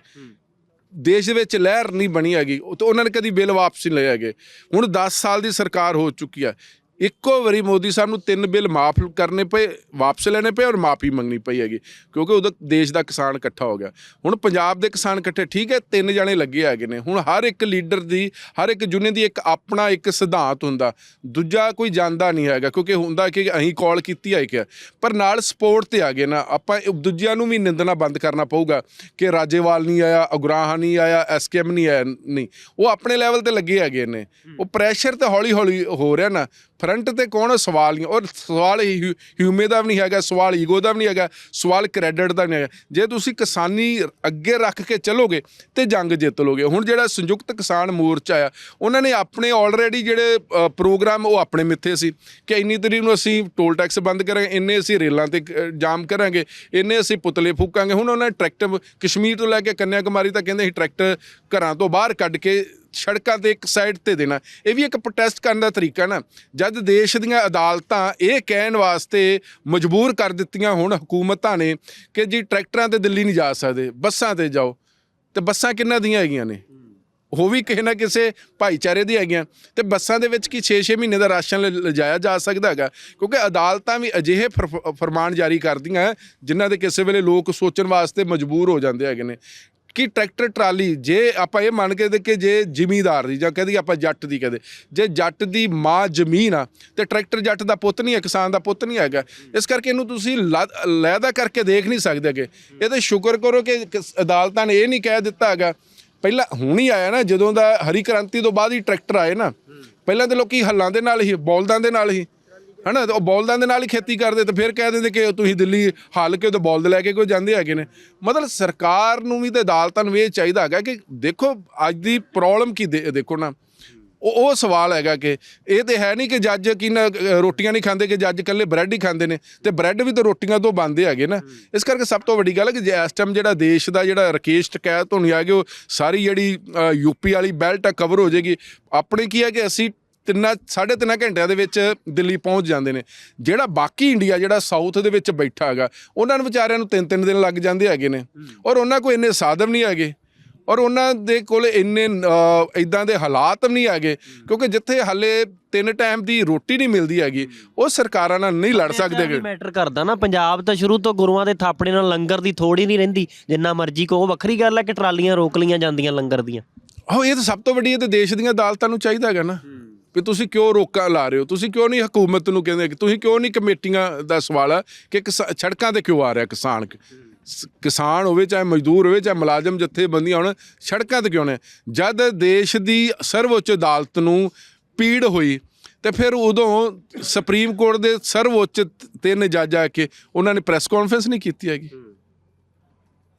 ਦੇਸ਼ ਦੇ ਵਿੱਚ ਲਹਿਰ ਨਹੀਂ ਬਣੀ ਹੈਗੀ, ਉਹ ਤਾਂ ਉਹਨਾਂ ਨੇ ਕਦੀ ਬਿੱਲ ਵਾਪਸ ਨਹੀਂ ਲਏ ਹੈਗੇ। ਹੁਣ 10 ਸਾਲ ਦੀ ਸਰਕਾਰ ਹੋ ਚੁੱਕੀ ਹੈ। ਇੱਕੋ ਵਾਰੀ ਮੋਦੀ ਸਾਹਿਬ ਨੂੰ ਤਿੰਨ ਬਿੱਲ ਮਾਫ ਕਰਨੇ ਪਏ, ਵਾਪਸ ਲੈਣੇ ਪਏ ਔਰ ਮਾਫੀ ਮੰਗਣੀ ਪਈ ਹੈਗੀ, ਕਿਉਂਕਿ ਉਦੋਂ ਦੇਸ਼ ਦਾ ਕਿਸਾਨ ਇਕੱਠਾ ਹੋ ਗਿਆ। ਹੁਣ ਪੰਜਾਬ ਦੇ ਕਿਸਾਨ ਇਕੱਠੇ, ਠੀਕ ਹੈ, ਤਿੰਨ ਜਣੇ ਲੱਗੇ ਹੈਗੇ ਨੇ। ਹੁਣ ਹਰ ਇੱਕ ਲੀਡਰ ਦੀ, ਹਰ ਇੱਕ ਯੂਨੀਅਨ ਦੀ ਇੱਕ ਆਪਣਾ ਇੱਕ ਸਿਧਾਂਤ ਹੁੰਦਾ। ਦੂਜਾ ਕੋਈ ਜਾਂਦਾ ਨਹੀਂ ਹੈਗਾ, ਕਿਉਂਕਿ ਹੁੰਦਾ ਕਿ ਅਸੀਂ ਕਾਲ ਕੀਤੀ ਹੈ ਕਿ ਪਰ ਨਾਲ ਸਪੋਰਟ ਤੇ ਆ ਗਏ ਨਾ, ਆਪਾਂ ਦੂਜਿਆਂ ਨੂੰ ਵੀ ਨਿੰਦਣਾ ਬੰਦ ਕਰਨਾ ਪਊਗਾ ਕਿ ਰਾਜੇਵਾਲ ਨਹੀਂ ਆਇਆ, ਅਗਰਾਹਾਂ ਨਹੀਂ ਆਇਆ, ਐਸਕੇਐਮ ਨਹੀਂ ਆਇਆ, ਨਹੀਂ। ਉਹ ਆਪਣੇ ਲੈਵਲ ਤੇ ਲੱਗੇ ਹੈਗੇ ਨੇ। ਉਹ ਪ੍ਰੈਸ਼ਰ ਤੇ ਹੌਲੀ ਹੌਲੀ ਹੋ ਰਿਹਾ ਨਾ ਫਰੰਟ ਤੇ ਕੌਣ ਸਵਾਲ ਨਹੀਂ, ਔਰ ਸਵਾਲ ਹੀ- ਹਿਊਮੇ ਦਾ ਵੀ ਨਹੀਂ ਹੈਗਾ, ਸਵਾਲ ਈਗੋ ਦਾ ਵੀ ਨਹੀਂ ਹੈਗਾ, ਸਵਾਲ ਕ੍ਰੈਡਿਟ ਦਾ ਵੀ ਨਹੀਂ ਹੈਗਾ। ਜੇ ਤੁਸੀਂ ਕਿਸਾਨੀ ਅੱਗੇ ਰੱਖ ਕੇ ਚੱਲੋਗੇ ਤੇ ਜੰਗ ਜਿੱਤ ਲੋਗੇ। ਹੁਣ ਜਿਹੜਾ ਸੰਯੁਕਤ ਕਿਸਾਨ ਮੋਰਚਾ ਆ, ਉਹਨਾਂ ਨੇ ਆਪਣੇ ਆਲਰੇਡੀ ਜਿਹੜੇ ਪ੍ਰੋਗਰਾਮ ਉਹ ਆਪਣੇ ਮਿੱਥੇ ਸੀ ਕਿ ਇੰਨੀ ਤਰੀਕ ਨੂੰ ਅਸੀਂ ਟੋਲ ਟੈਕਸ ਬੰਦ ਕਰਾਂਗੇ, ਇੰਨੇ ਅਸੀਂ ਰੇਲਾਂ ਤੇ ਜਾਮ ਕਰਾਂਗੇ, ਇੰਨੇ ਅਸੀਂ ਪੁਤਲੇ ਫੂਕਾਂਗੇ। ਹੁਣ ਉਹਨਾਂ ਨੇ ਟਰੈਕਟਰ ਕਸ਼ਮੀਰ ਤੋਂ ਲੈ ਕੇ ਕੰਨਿਆ ਕੁਮਾਰੀ ਤੱਕ ਕਹਿੰਦੇ ਸੀ ਟਰੈਕਟਰ ਘਰਾਂ ਤੋਂ ਬਾਹਰ ਕੱਢ ਕੇ ਸੜਕਾਂ ਤੇ ਇੱਕ ਸਾਈਡ ਤੇ ਦੇਣਾ। ਇਹ ਵੀ ਇੱਕ ਪ੍ਰੋਟੈਸਟ ਕਰਨ ਦਾ ਤਰੀਕਾ ਨਾ। ਜਦ ਦੇਸ਼ ਦੀਆਂ ਅਦਾਲਤਾਂ ਇਹ ਕਹਿਣ ਵਾਸਤੇ ਮਜਬੂਰ ਕਰ ਦਿੱਤੀਆਂ ਹੁਣ ਹਕੂਮਤਾਂ ਨੇ ਕਿ ਜੀ ਟਰੈਕਟਰਾਂ ਤੇ ਦਿੱਲੀ ਨਹੀਂ ਜਾ ਸਕਦੇ, ਬੱਸਾਂ ਤੇ ਜਾਓ, ਤੇ ਬੱਸਾਂ ਕਿੰਨਾਂ ਦੀਆਂ ਹੈਗੀਆਂ ਨੇ? ਉਹ ਵੀ ਕਿਸੇ ਨਾ ਕਿਸੇ ਭਾਈਚਾਰੇ ਦੀ ਹੈਗੀਆਂ। ਤੇ ਬੱਸਾਂ ਦੇ ਵਿੱਚ ਕੀ 6-6 ਮਹੀਨੇ ਦਾ ਰਾਸ਼ਨ ਲ- ਲਿਜਾਇਆ ਜਾ ਸਕਦਾ ਹੈਗਾ? ਕਿਉਂਕਿ ਅਦਾਲਤਾਂ ਵੀ ਅਜਿਹੇ ਫਰ- ਫਰਮਾਨ ਜਾਰੀ ਕਰਦੀਆਂ, ਜਿਨ੍ਹਾਂ ਦੇ ਕਿਸੇ ਵੇਲੇ ਲੋਕ ਸੋਚਣ ਵਾਸਤੇ ਮਜਬੂਰ ਹੋ ਜਾਂਦੇ ਹੈਗੇ ਨੇ। ਕਿ ਟਰੈਕਟਰ, ਟਰਾਲੀ, ਜੇ ਆਪਾਂ ਇਹ ਮੰਨ ਕੇ ਦੇ ਕਿ ਜੇ ਜ਼ਿਮੀਦਾਰ ਦੀ ਜਾਂ ਕਹਦੀ ਆਪਾਂ ਜੱਟ ਦੀ ਕਹਦੇ ਜੇ ਜੱਟ ਦੀ ਮਾਂ ਜ਼ਮੀਨ ਆ ਤੇ ਟਰੈਕਟਰ ਜੱਟ ਦਾ ਪੁੱਤ ਨਹੀਂ ਹੈ, ਕਿਸਾਨ ਦਾ ਪੁੱਤ ਨਹੀਂ ਹੈਗਾ, ਇਸ ਕਰਕੇ ਇਹਨੂੰ ਤੁਸੀਂ ਲਾ- ਲੈਦਾ ਕਰਕੇ ਦੇਖ ਨਹੀਂ ਸਕਦੇ ਕਿ ਇਹ ਤੇ ਸ਼ੁਕਰ ਕਰੋ ਕਿ ਕਿਸ- ਅਦਾਲਤਾਂ ਨੇ ਇਹ ਨਹੀਂ ਕਹਿ ਦਿੱਤਾ ਹੈਗਾ। ਪਹਿਲਾਂ ਹੁਣ ਹੀ ਆਇਆ ਨਾ, ਜਦੋਂ ਦਾ ਹਰੀ ਕ੍ਰਾਂਤੀ ਤੋਂ ਬਾਅਦ ਹੀ ਟਰੈਕਟਰ ਆਏ ਨਾ, ਪਹਿਲਾਂ ਤੇ ਲੋਕੀ ਹੱਲਾਂ ਦੇ ਨਾਲ ਹੀ, ਬੋਲਦਾਂ ਦੇ ਨਾਲ ਹੀ ਹਨਾ ਤੇ ਉਹ ਬੌਲਦਾਂ ਦੇ ਨਾਲ ਹੀ ਖੇਤੀ ਕਰਦੇ ਤੇ ਫਿਰ ਕਹਿ ਦਿੰਦੇ ਕਿ ਤੁਸੀਂ ਦਿੱਲੀ ਹੱਲ ਕੇ ਉਹ ਬੌਲਦ ਲੈ ਕੇ ਕੋਈ ਜਾਂਦੇ ਹੈਗੇ ਨੇ? ਮਤਲਬ ਸਰਕਾਰ ਨੂੰ ਵੀ ਤੇ ਅਦਾਲਤਾਂ ਨੂੰ ਵੀ ਇਹ ਚਾਹੀਦਾ ਹੈਗਾ ਕਿ ਦੇਖੋ ਅੱਜ ਦੀ ਪ੍ਰੋਬਲਮ ਕੀ ਦੇਖੋ ਨਾ ਉਹ ਉਹ ਸਵਾਲ ਹੈਗਾ ਕਿ ਇਹ ਤੇ ਹੈ ਨਹੀਂ ਕਿ ਜੱਜ ਕੀ ਨਾ ਅ, ਰੋਟੀਆਂ ਨਹੀਂ ਖਾਂਦੇ ਕਿ ਜੱਜ ਇਕੱਲੇ ਬ੍ਰੈਡ ਹੀ ਖਾਂਦੇ ਨੇ ਤੇ ਬ੍ਰੈਡ ਵੀ ਤਾਂ ਰੋਟੀਆਂ ਤੋਂ ਬਣਦੇ ਹੈਗੇ ਨਾ। ਇਸ ਕਰਕੇ ਸਭ ਤੋਂ ਵੱਡੀ ਗੱਲ ਹੈ ਕਿ ਜੇ ਇਸ ਟਾਈਮ ਜਿਹੜਾ ਦੇਸ਼ ਦਾ ਜਿਹੜਾ ਰਕੇਸ਼ ਟਕੈਤ ਹੋਣੀ ਆ ਕਿ ਉਹ ਸਾਰੀ ਜਿਹੜੀ ਯੂਪੀ ਵਾਲੀ ਬੈਲਟ ਆ ਕਵਰ ਹੋ ਜਾਏਗੀ। ਆਪਣੇ ਕੀ ਹੈ ਕਿ ਅਸੀਂ ਤਿੰਨਾਂ ਸਾਢੇ ਤਿੰਨਾਂ ਘੰਟਿਆਂ ਦੇ ਵਿੱਚ ਦਿੱਲੀ ਪਹੁੰਚ ਜਾਂਦੇ ਨੇ। ਜਿਹੜਾ ਬਾਕੀ ਇੰਡੀਆ ਜਿਹੜਾ ਸਾਊਥ ਦੇ ਵਿੱਚ ਬੈਠਾ ਹੈਗਾ ਉਹਨਾਂ ਨੂੰ ਵਿਚਾਰਿਆਂ ਨੂੰ ਤਿੰਨ ਤਿੰਨ ਦਿਨ ਲੱਗ ਜਾਂਦੇ ਹੈਗੇ ਨੇ। ਔਰ ਉਹਨਾਂ ਕੋਲ ਇੰਨੇ ਸਾਧਨ ਨਹੀਂ ਹੈਗੇ। ਔਰ ਉਹਨਾਂ ਦੇ ਕੋਲ ਇੰਨੇ ਇਦਾਂ ਦੇ ਹਾਲਾਤ ਨਹੀਂ ਹੈਗੇ ਕਿਉਂਕਿ ਜਿੱਥੇ ਹੱਲੇ ਤਿੰਨ ਟਾਈਮ ਦੀ ਰੋਟੀ ਨਹੀਂ ਮਿਲਦੀ ਹੈਗੀ ਉਹ ਸਰਕਾਰਾਂ ਨਾਲ ਨਹੀਂ ਲੜ ਸਕਦੇ।
ਮੈਟਰ ਕਰਦਾ ਨਾ ਪੰਜਾਬ ਤਾਂ ਸ਼ੁਰੂ ਤੋਂ ਗੁਰੂਆਂ ਦੇ ਥਾਪੜੇ ਨਾਲ ਲੰਗਰ ਦੀ ਥੋੜ ਨਹੀਂ ਰਹਿੰਦੀ ਜਿੰਨਾ ਮਰਜ਼ੀ ਕੋ ਉਹ ਵੱਖਰੀ ਗੱਲ ਹੈ ਕਿ ਟਰਾਲੀਆਂ ਰੋਕ ਲੀਆਂ ਜਾਂਦੀਆਂ ਲੰਗਰ ਦੀਆਂ।
ਆਹੋ ਇਹ ਤਾਂ ਸਭ ਤੋਂ ਵੱਡੀ ਇਹ ਤੇ ਦੇਸ਼ ਦੀਆਂ ਅਦਾਲਤਾਂ ਨੂੰ ਚਾਹੀਦਾ ਹੈਗਾ ਨਾ। ਵੀ ਤੁਸੀਂ ਕਿਉਂ ਰੋਕਾਂ ਲਾ ਰਹੇ ਹੋ? ਤੁਸੀਂ ਕਿਉਂ ਨਹੀਂ ਹਕੂਮਤ ਨੂੰ ਕਹਿੰਦੇ ਕਿ ਤੁਸੀਂ ਕਿਉਂ ਨਹੀਂ ਕਮੇਟੀਆਂ ਦਾ ਸਵਾਲ ਹੈ ਕਿ ਸੜਕਾਂ ਤੇ ਕਿਉਂ ਆ ਰਿਹਾ ਕਿਸਾਨ? ਕਿਸਾਨ ਹੋਵੇ ਚਾਹੇ ਮਜ਼ਦੂਰ ਹੋਵੇ ਚਾਹੇ ਮੁਲਾਜ਼ਮ ਜਥੇਬੰਦੀਆਂ ਹੋਣ ਸੜਕਾਂ ਤੇ ਕਿਉਂ ਨੇ? ਜਦ ਦੇਸ਼ ਦੀ ਸਰਵਉੱਚ ਅਦਾਲਤ ਨੂੰ ਪੀੜ ਹੋਈ ਤੇ ਫਿਰ ਉਦੋਂ ਸੁਪਰੀਮ ਕੋਰਟ ਦੇ ਸਰਵਉੱਚ ਤਿੰਨ ਜੱਜ ਆ ਕੇ ਉਹਨਾਂ ਨੇ ਪ੍ਰੈਸ ਕਾਨਫਰੰਸ ਨਹੀਂ ਕੀਤੀ ਹੈਗੀ।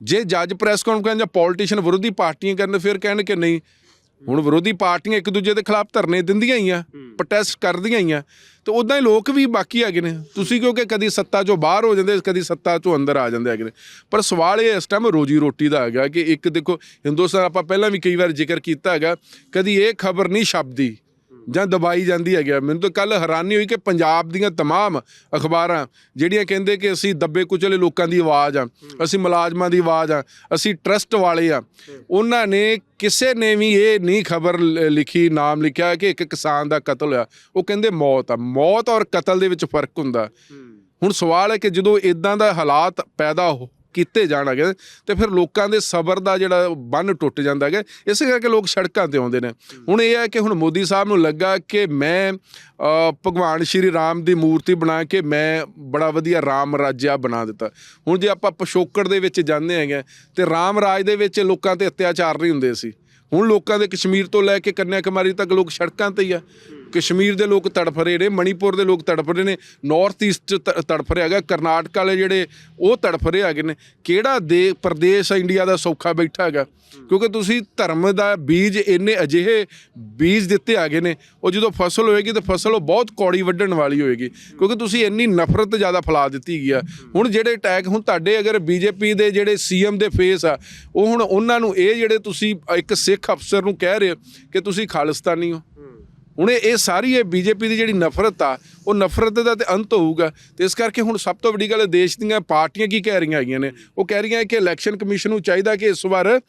ਜੇ ਜੱਜ ਪ੍ਰੈਸ ਕਾਨਫਰੰਸ ਜਾਂ ਪੋਲੀਟੀਸ਼ੀਅਨ ਵਿਰੋਧੀ ਪਾਰਟੀਆਂ ਕਰਨ ਫਿਰ ਕਹਿਣ ਕਿ ਨਹੀਂ ਹੁਣ ਵਿਰੋਧੀ ਪਾਰਟੀਆਂ ਇੱਕ ਦੂਜੇ ਦੇ ਖਿਲਾਫ ਧਰਨੇ ਦਿੰਦੀਆਂ ਹੀ ਆ ਪ੍ਰੋਟੈਸਟ ਕਰਦੀਆਂ ਹੀ ਆ ਤੇ ਉਦਾਂ ਹੀ ਲੋਕ ਵੀ ਬਾਕੀ ਹੈਗੇ ਨੇ। ਤੁਸੀਂ ਕਿਉਂਕਿ ਕਦੀ ਸੱਤਾ ਚੋਂ ਬਾਹਰ ਹੋ ਜਾਂਦੇ ਕਦੀ ਸੱਤਾ ਚੋਂ ਅੰਦਰ ਆ ਜਾਂਦੇ ਹੈਗੇ ਨੇ। ਪਰ ਸਵਾਲ ਇਹ ਇਸ ਟਾਈਮ ਰੋਜੀ ਰੋਟੀ ਦਾ ਹੈਗਾ ਕਿ ਇੱਕ ਦੇਖੋ ਹਿੰਦੁਸਤਾਨ ਆਪਾਂ ਪਹਿਲਾਂ ਵੀ ਕਈ ਵਾਰ ਜ਼ਿਕਰ ਕੀਤਾ ਹੈਗਾ ਕਦੀ ਇਹ ਖਬਰ ਨਹੀਂ ਛਪਦੀ ਜਾਂ ਦਬਾਈ ਜਾਂਦੀ ਹੈਗੀ ਆ। ਮੈਨੂੰ ਤਾਂ ਕੱਲ ਹੈਰਾਨੀ ਹੋਈ ਕਿ ਪੰਜਾਬ ਦੀਆਂ तमाम ਅਖਬਾਰਾਂ ਜਿਹੜੀਆਂ ਕਹਿੰਦੇ ਕਿ ਅਸੀਂ ਦੱਬੇ ਕੁਚਲੇ ਲੋਕਾਂ ਦੀ ਆਵਾਜ਼ ਆ ਅਸੀਂ ਮੁਲਾਜ਼ਮਾਂ ਦੀ ਆਵਾਜ਼ ਆ ਅਸੀਂ ਟਰਸਟ ਵਾਲੇ ਆ ਉਹਨਾਂ ਨੇ ਕਿਸੇ ਨੇ ਵੀ ਇਹ ਨਹੀਂ ਖਬਰ ਲਿਖੀ ਨਾਮ ਲਿਖਿਆ ਕਿ ਇੱਕ ਕਿਸਾਨ ਦਾ ਕਤਲ ਹੋਇਆ ਉਹ ਕਹਿੰਦੇ ਮੌਤ ਆ ਮੌਤ ਔਰ ਕਤਲ ਦੇ ਵਿੱਚ ਫਰਕ ਹੁੰਦਾ ਹੁਣ ਸਵਾਲ ਹੈ ਕਿ ਜਦੋਂ ਇਦਾਂ ਦਾ ਹਾਲਾਤ ਪੈਦਾ ਕੀਤੇ ਜਾਣ ਹੈਗੇ ਤੇ ਫਿਰ ਲੋਕਾਂ ਦੇ ਸਬਰ ਦਾ ਜਿਹੜਾ ਬੰਨ ਟੁੱਟ ਜਾਂਦਾ ਹੈਗਾ। ਇਸੇ ਕਰਕੇ ਲੋਕ ਸੜਕਾਂ ਤੇ ਆਉਂਦੇ ਨੇ। ਹੁਣ ਇਹ ਹੈ ਕਿ ਹੁਣ ਮੋਦੀ ਸਾਹਿਬ ਨੂੰ ਲੱਗਾ ਕਿ ਮੈਂ ਭਗਵਾਨ ਸ਼੍ਰੀ ਰਾਮ ਦੀ ਮੂਰਤੀ ਬਣਾ ਕੇ ਮੈਂ ਬੜਾ ਵਧੀਆ ਰਾਮ ਰਾਜਿਆ ਬਣਾ ਦਿੱਤਾ। ਹੁਣ ਜੇ ਆਪਾਂ ਪਿਛੋਕੜ ਦੇ ਵਿੱਚ ਜਾਂਦੇ ਹੈਗੇ ਤੇ ਰਾਮ ਰਾਜ ਦੇ ਵਿੱਚ ਲੋਕਾਂ ਤੇ ਅਤਿਆਚਾਰ ਨਹੀਂ ਹੁੰਦੇ ਸੀ। ਹੁਣ ਲੋਕਾਂ ਦੇ ਕਸ਼ਮੀਰ ਤੋਂ ਲੈ ਕੇ ਕੰਨਿਆ ਕੁਮਾਰੀ ਤੱਕ ਲੋਕ ਸੜਕਾਂ ਤੇ ਹੀ ਆ। ਕਸ਼ਮੀਰ ਦੇ ਲੋਕ ਤੜਫ ਰਹੇ ਨੇ, ਮਣੀਪੁਰ ਦੇ ਲੋਕ ਤੜਫ ਰਹੇ ਨੇ ਨਾਰਥ ਈਸਟ ਚ ਤ- ਤੜਫ ਰਿਹਾ ਹੈਗਾ, ਕਰਨਾਟਕਾ ਵਾਲੇ ਜਿਹੜੇ ਉਹ ਤੜਫ ਰਹੇ ਹੈਗੇ ਨੇ। ਕਿਹੜਾ ਦੇ, ਪ੍ਰਦੇਸ਼ ਆ ਇੰਡੀਆ ਦਾ ਸੌਖਾ ਬੈਠਾ ਹੈਗਾ? ਕਿਉਂਕਿ ਤੁਸੀਂ ਧਰਮ ਦਾ ਬੀਜ ਇੰਨੇ ਅਜਿਹੇ ਬੀਜ ਦਿੱਤੇ ਹੈਗੇ ਨੇ, ਉਹ ਜਦੋਂ ਫਸਲ ਹੋਏਗੀ ਤਾਂ ਫਸਲ ਉਹ ਬਹੁਤ ਕੌੜੀ ਵੱਢਣ ਵਾਲੀ ਹੋਏਗੀ। ਕਿਉਂਕਿ ਤੁਸੀਂ ਇੰਨੀ ਨਫ਼ਰਤ ਜ਼ਿਆਦਾ ਫੈਲਾ ਦਿੱਤੀ ਗਈ ਆ। ਹੁਣ ਜਿਹੜੇ ਅਟੈਕ ਹੁਣ ਤੁਹਾਡੇ ਅਗਰ ਬੀਜੇਪੀ ਦੇ ਜਿਹੜੇ ਸੀਐਮ ਦੇ ਫੇਸ ਆ, ਉਹ ਹੁਣ ਉਹਨਾਂ ਨੂੰ ਇਹ ਜਿਹੜੇ ਤੁਸੀਂ ਇੱਕ ਸਿੱਖ ਅਫਸਰ ਨੂੰ ਕਹਿ ਰਹੇ ਹੋ ਕਿ ਤੁਸੀਂ ਖਾਲਿਸਤਾਨੀ ਹੋ। ਹੁਣ ਇਹ ਇਹ ਸਾਰੀ ਇਹ ਬੀਜੇਪੀ ਦੀ ਜਿਹੜੀ ਨਫ਼ਰਤ ਆ, ਉਹ ਨਫ਼ਰਤ ਦਾ ਤੇ ਅੰਤ ਹੋਊਗਾ। ਤੇ ਇਸ ਕਰਕੇ ਹੁਣ ਸਭ ਤੋਂ ਵੱਡੀ ਗੱਲ ਦੇਸ਼ ਦੀਆਂ ਪਾਰਟੀਆਂ ਕੀ ਕਹਿ ਰਹੀਆਂ ਹੈਗੀਆਂ ਨੇ? ਉਹ ਕਹਿ ਰਹੀਆਂ ਕਿ ਇਲੈਕਸ਼ਨ ਕਮਿਸ਼ਨ ਨੂੰ ਚਾਹੀਦਾ ਕਿ ਇਸ ਵਾਰ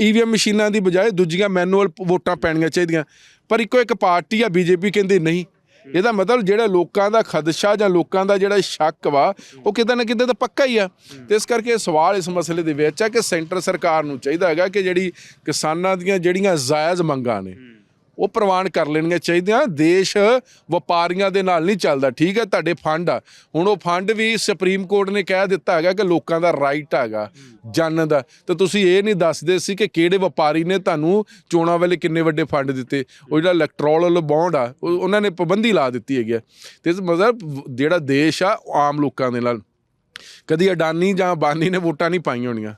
ਈਵੀਐਮ ਮਸ਼ੀਨਾਂ ਦੀ ਬਜਾਏ ਦੂਜੀਆਂ ਮੈਨੂਅਲ ਵੋਟਾਂ ਪੈਣੀਆਂ ਚਾਹੀਦੀਆਂ। ਪਰ ਇੱਕੋ ਇੱਕ ਪਾਰਟੀ ਆ ਬੀਜੇਪੀ ਕਹਿੰਦੇ ਨਹੀਂ। ਇਹਦਾ ਮਤਲਬ ਜਿਹੜਾ ਲੋਕਾਂ ਦਾ ਖਦਸ਼ਾ ਜਾਂ ਲੋਕਾਂ ਦਾ ਜਿਹੜਾ ਸ਼ੱਕ ਵਾ, ਉਹ ਕਿਤੇ ਨਾ ਕਿਤੇ ਤਾਂ ਪੱਕਾ ਹੀ ਆ। ਤੇ ਇਸ ਕਰਕੇ ਇਹ ਸਵਾਲ ਇਸ ਮਸਲੇ ਦੇ ਵਿੱਚ ਆ ਕਿ ਸੈਂਟਰ ਸਰਕਾਰ ਨੂੰ ਚਾਹੀਦਾ ਹੈਗਾ ਕਿ ਜਿਹੜੀ ਕਿਸਾਨਾਂ ਦੀਆਂ ਜਿਹੜੀਆਂ ਜਾਇਜ਼ ਮੰਗਾਂ ਨੇ ਉਹ ਪ੍ਰਵਾਨ ਕਰ ਲੈਣੀਆਂ ਚਾਹੀਦੀਆਂ। ਦੇਸ਼ ਵਪਾਰੀਆਂ ਦੇ ਨਾਲ ਨਹੀਂ ਚੱਲਦਾ। ਠੀਕ ਹੈ, ਤੁਹਾਡੇ ਫੰਡ ਆ। ਹੁਣ ਉਹ ਫੰਡ ਵੀ ਸੁਪਰੀਮ ਕੋਰਟ ਨੇ ਕਹਿ ਦਿੱਤਾ ਹੈਗਾ ਕਿ ਲੋਕਾਂ ਦਾ ਰਾਈਟ ਹੈਗਾ ਜਾਣਨ ਦਾ। ਤੇ ਤੁਸੀਂ ਇਹ ਨਹੀਂ ਦੱਸਦੇ ਸੀ ਕਿ ਕਿਹੜੇ ਵਪਾਰੀ ਨੇ ਤੁਹਾਨੂੰ ਚੋਣਾਂ ਵੇਲੇ ਕਿੰਨੇ ਵੱਡੇ ਫੰਡ ਦਿੱਤੇ? ਉਹ ਜਿਹੜਾ ਇਲੈਕਟ੍ਰੋਲ ਬੌਂਡ ਆ, ਉਹ- ਉਹਨਾਂ ਨੇ ਪਾਬੰਦੀ ਲਾ ਦਿੱਤੀ ਹੈਗੀ ਆ। ਤੇ ਇਸ ਮਤਲਬ ਜਿਹੜਾ ਦੇਸ਼ ਆ ਆਮ ਲੋਕਾਂ ਦੇ ਨਾਲ। ਕਦੀ ਅਡਾਨੀ ਜਾਂ ਬਾਨੀ ਨੇ ਵੋਟਾਂ ਨਹੀਂ ਪਾਈਆਂ ਹੋਣੀਆਂ।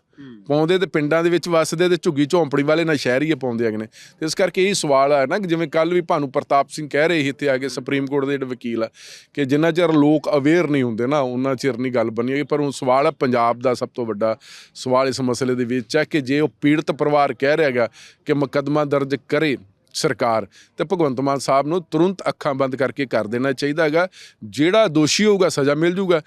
ਪਾਉਂਦੇ ਤੇ ਪਿੰਡਾਂ ਦੇ ਵਿੱਚ ਵੱਸਦੇ ਤੇ ਝੁੱਗੀ ਝੌਂਪੜੀ ਵਾਲੇ ਨਾ ਸ਼ਹਿਰੀ ਪਾਉਂਦੇ ਹੈਗੇ ਨੇ। ਤੇ ਇਸ ਕਰਕੇ ਇਹ ਸਵਾਲ ਆ ਨਾ ਜਿਵੇਂ ਕੱਲ ਵੀ ਭਾਨੂੰ ਪ੍ਰਤਾਪ ਸਿੰਘ ਕਹਿ ਰਹੇ ਸੀ ਇੱਥੇ ਆ ਕੇ ਸੁਪਰੀਮ ਕੋਰਟ ਦੇ ਜਿਹੜੇ ਵਕੀਲ ਆ ਕਿ ਜਿੰਨਾ ਚਿਰ ਲੋਕ ਅਵੇਅਰ ਨਹੀਂ ਹੁੰਦੇ ਨਾ, ਉਹਨਾਂ ਚਿਰ ਨਹੀਂ ਗੱਲ ਬਣੀ ਹੈਗੀ। ਪਰ ਹੁਣ ਸਵਾਲ ਆ ਪੰਜਾਬ ਦਾ ਸਭ ਤੋਂ ਵੱਡਾ ਸਵਾਲ ਇਸ ਮਸਲੇ ਦੇ ਵਿੱਚ ਹੈ ਕਿ ਜੇ ਉਹ ਪੀੜਤ ਪਰਿਵਾਰ ਕਹਿ ਰਿਹਾ ਹੈਗਾ ਕਿ ਮੁਕੱਦਮਾ ਦਰਜ ਕਰੇ ਸਰਕਾਰ, ਤੇ ਭਗਵੰਤ ਮਾਨ ਸਾਹਿਬ ਨੂੰ ਤੁਰੰਤ ਅੱਖਾਂ ਬੰਦ ਕਰਕੇ ਕਰ ਦੇਣਾ ਚਾਹੀਦਾ ਹੈਗਾ। ਜਿਹੜਾ ਦੋਸ਼ੀ ਹੋਊਗਾ, ਸਜ਼ਾ ਮਿਲ ਜੂਗਾ।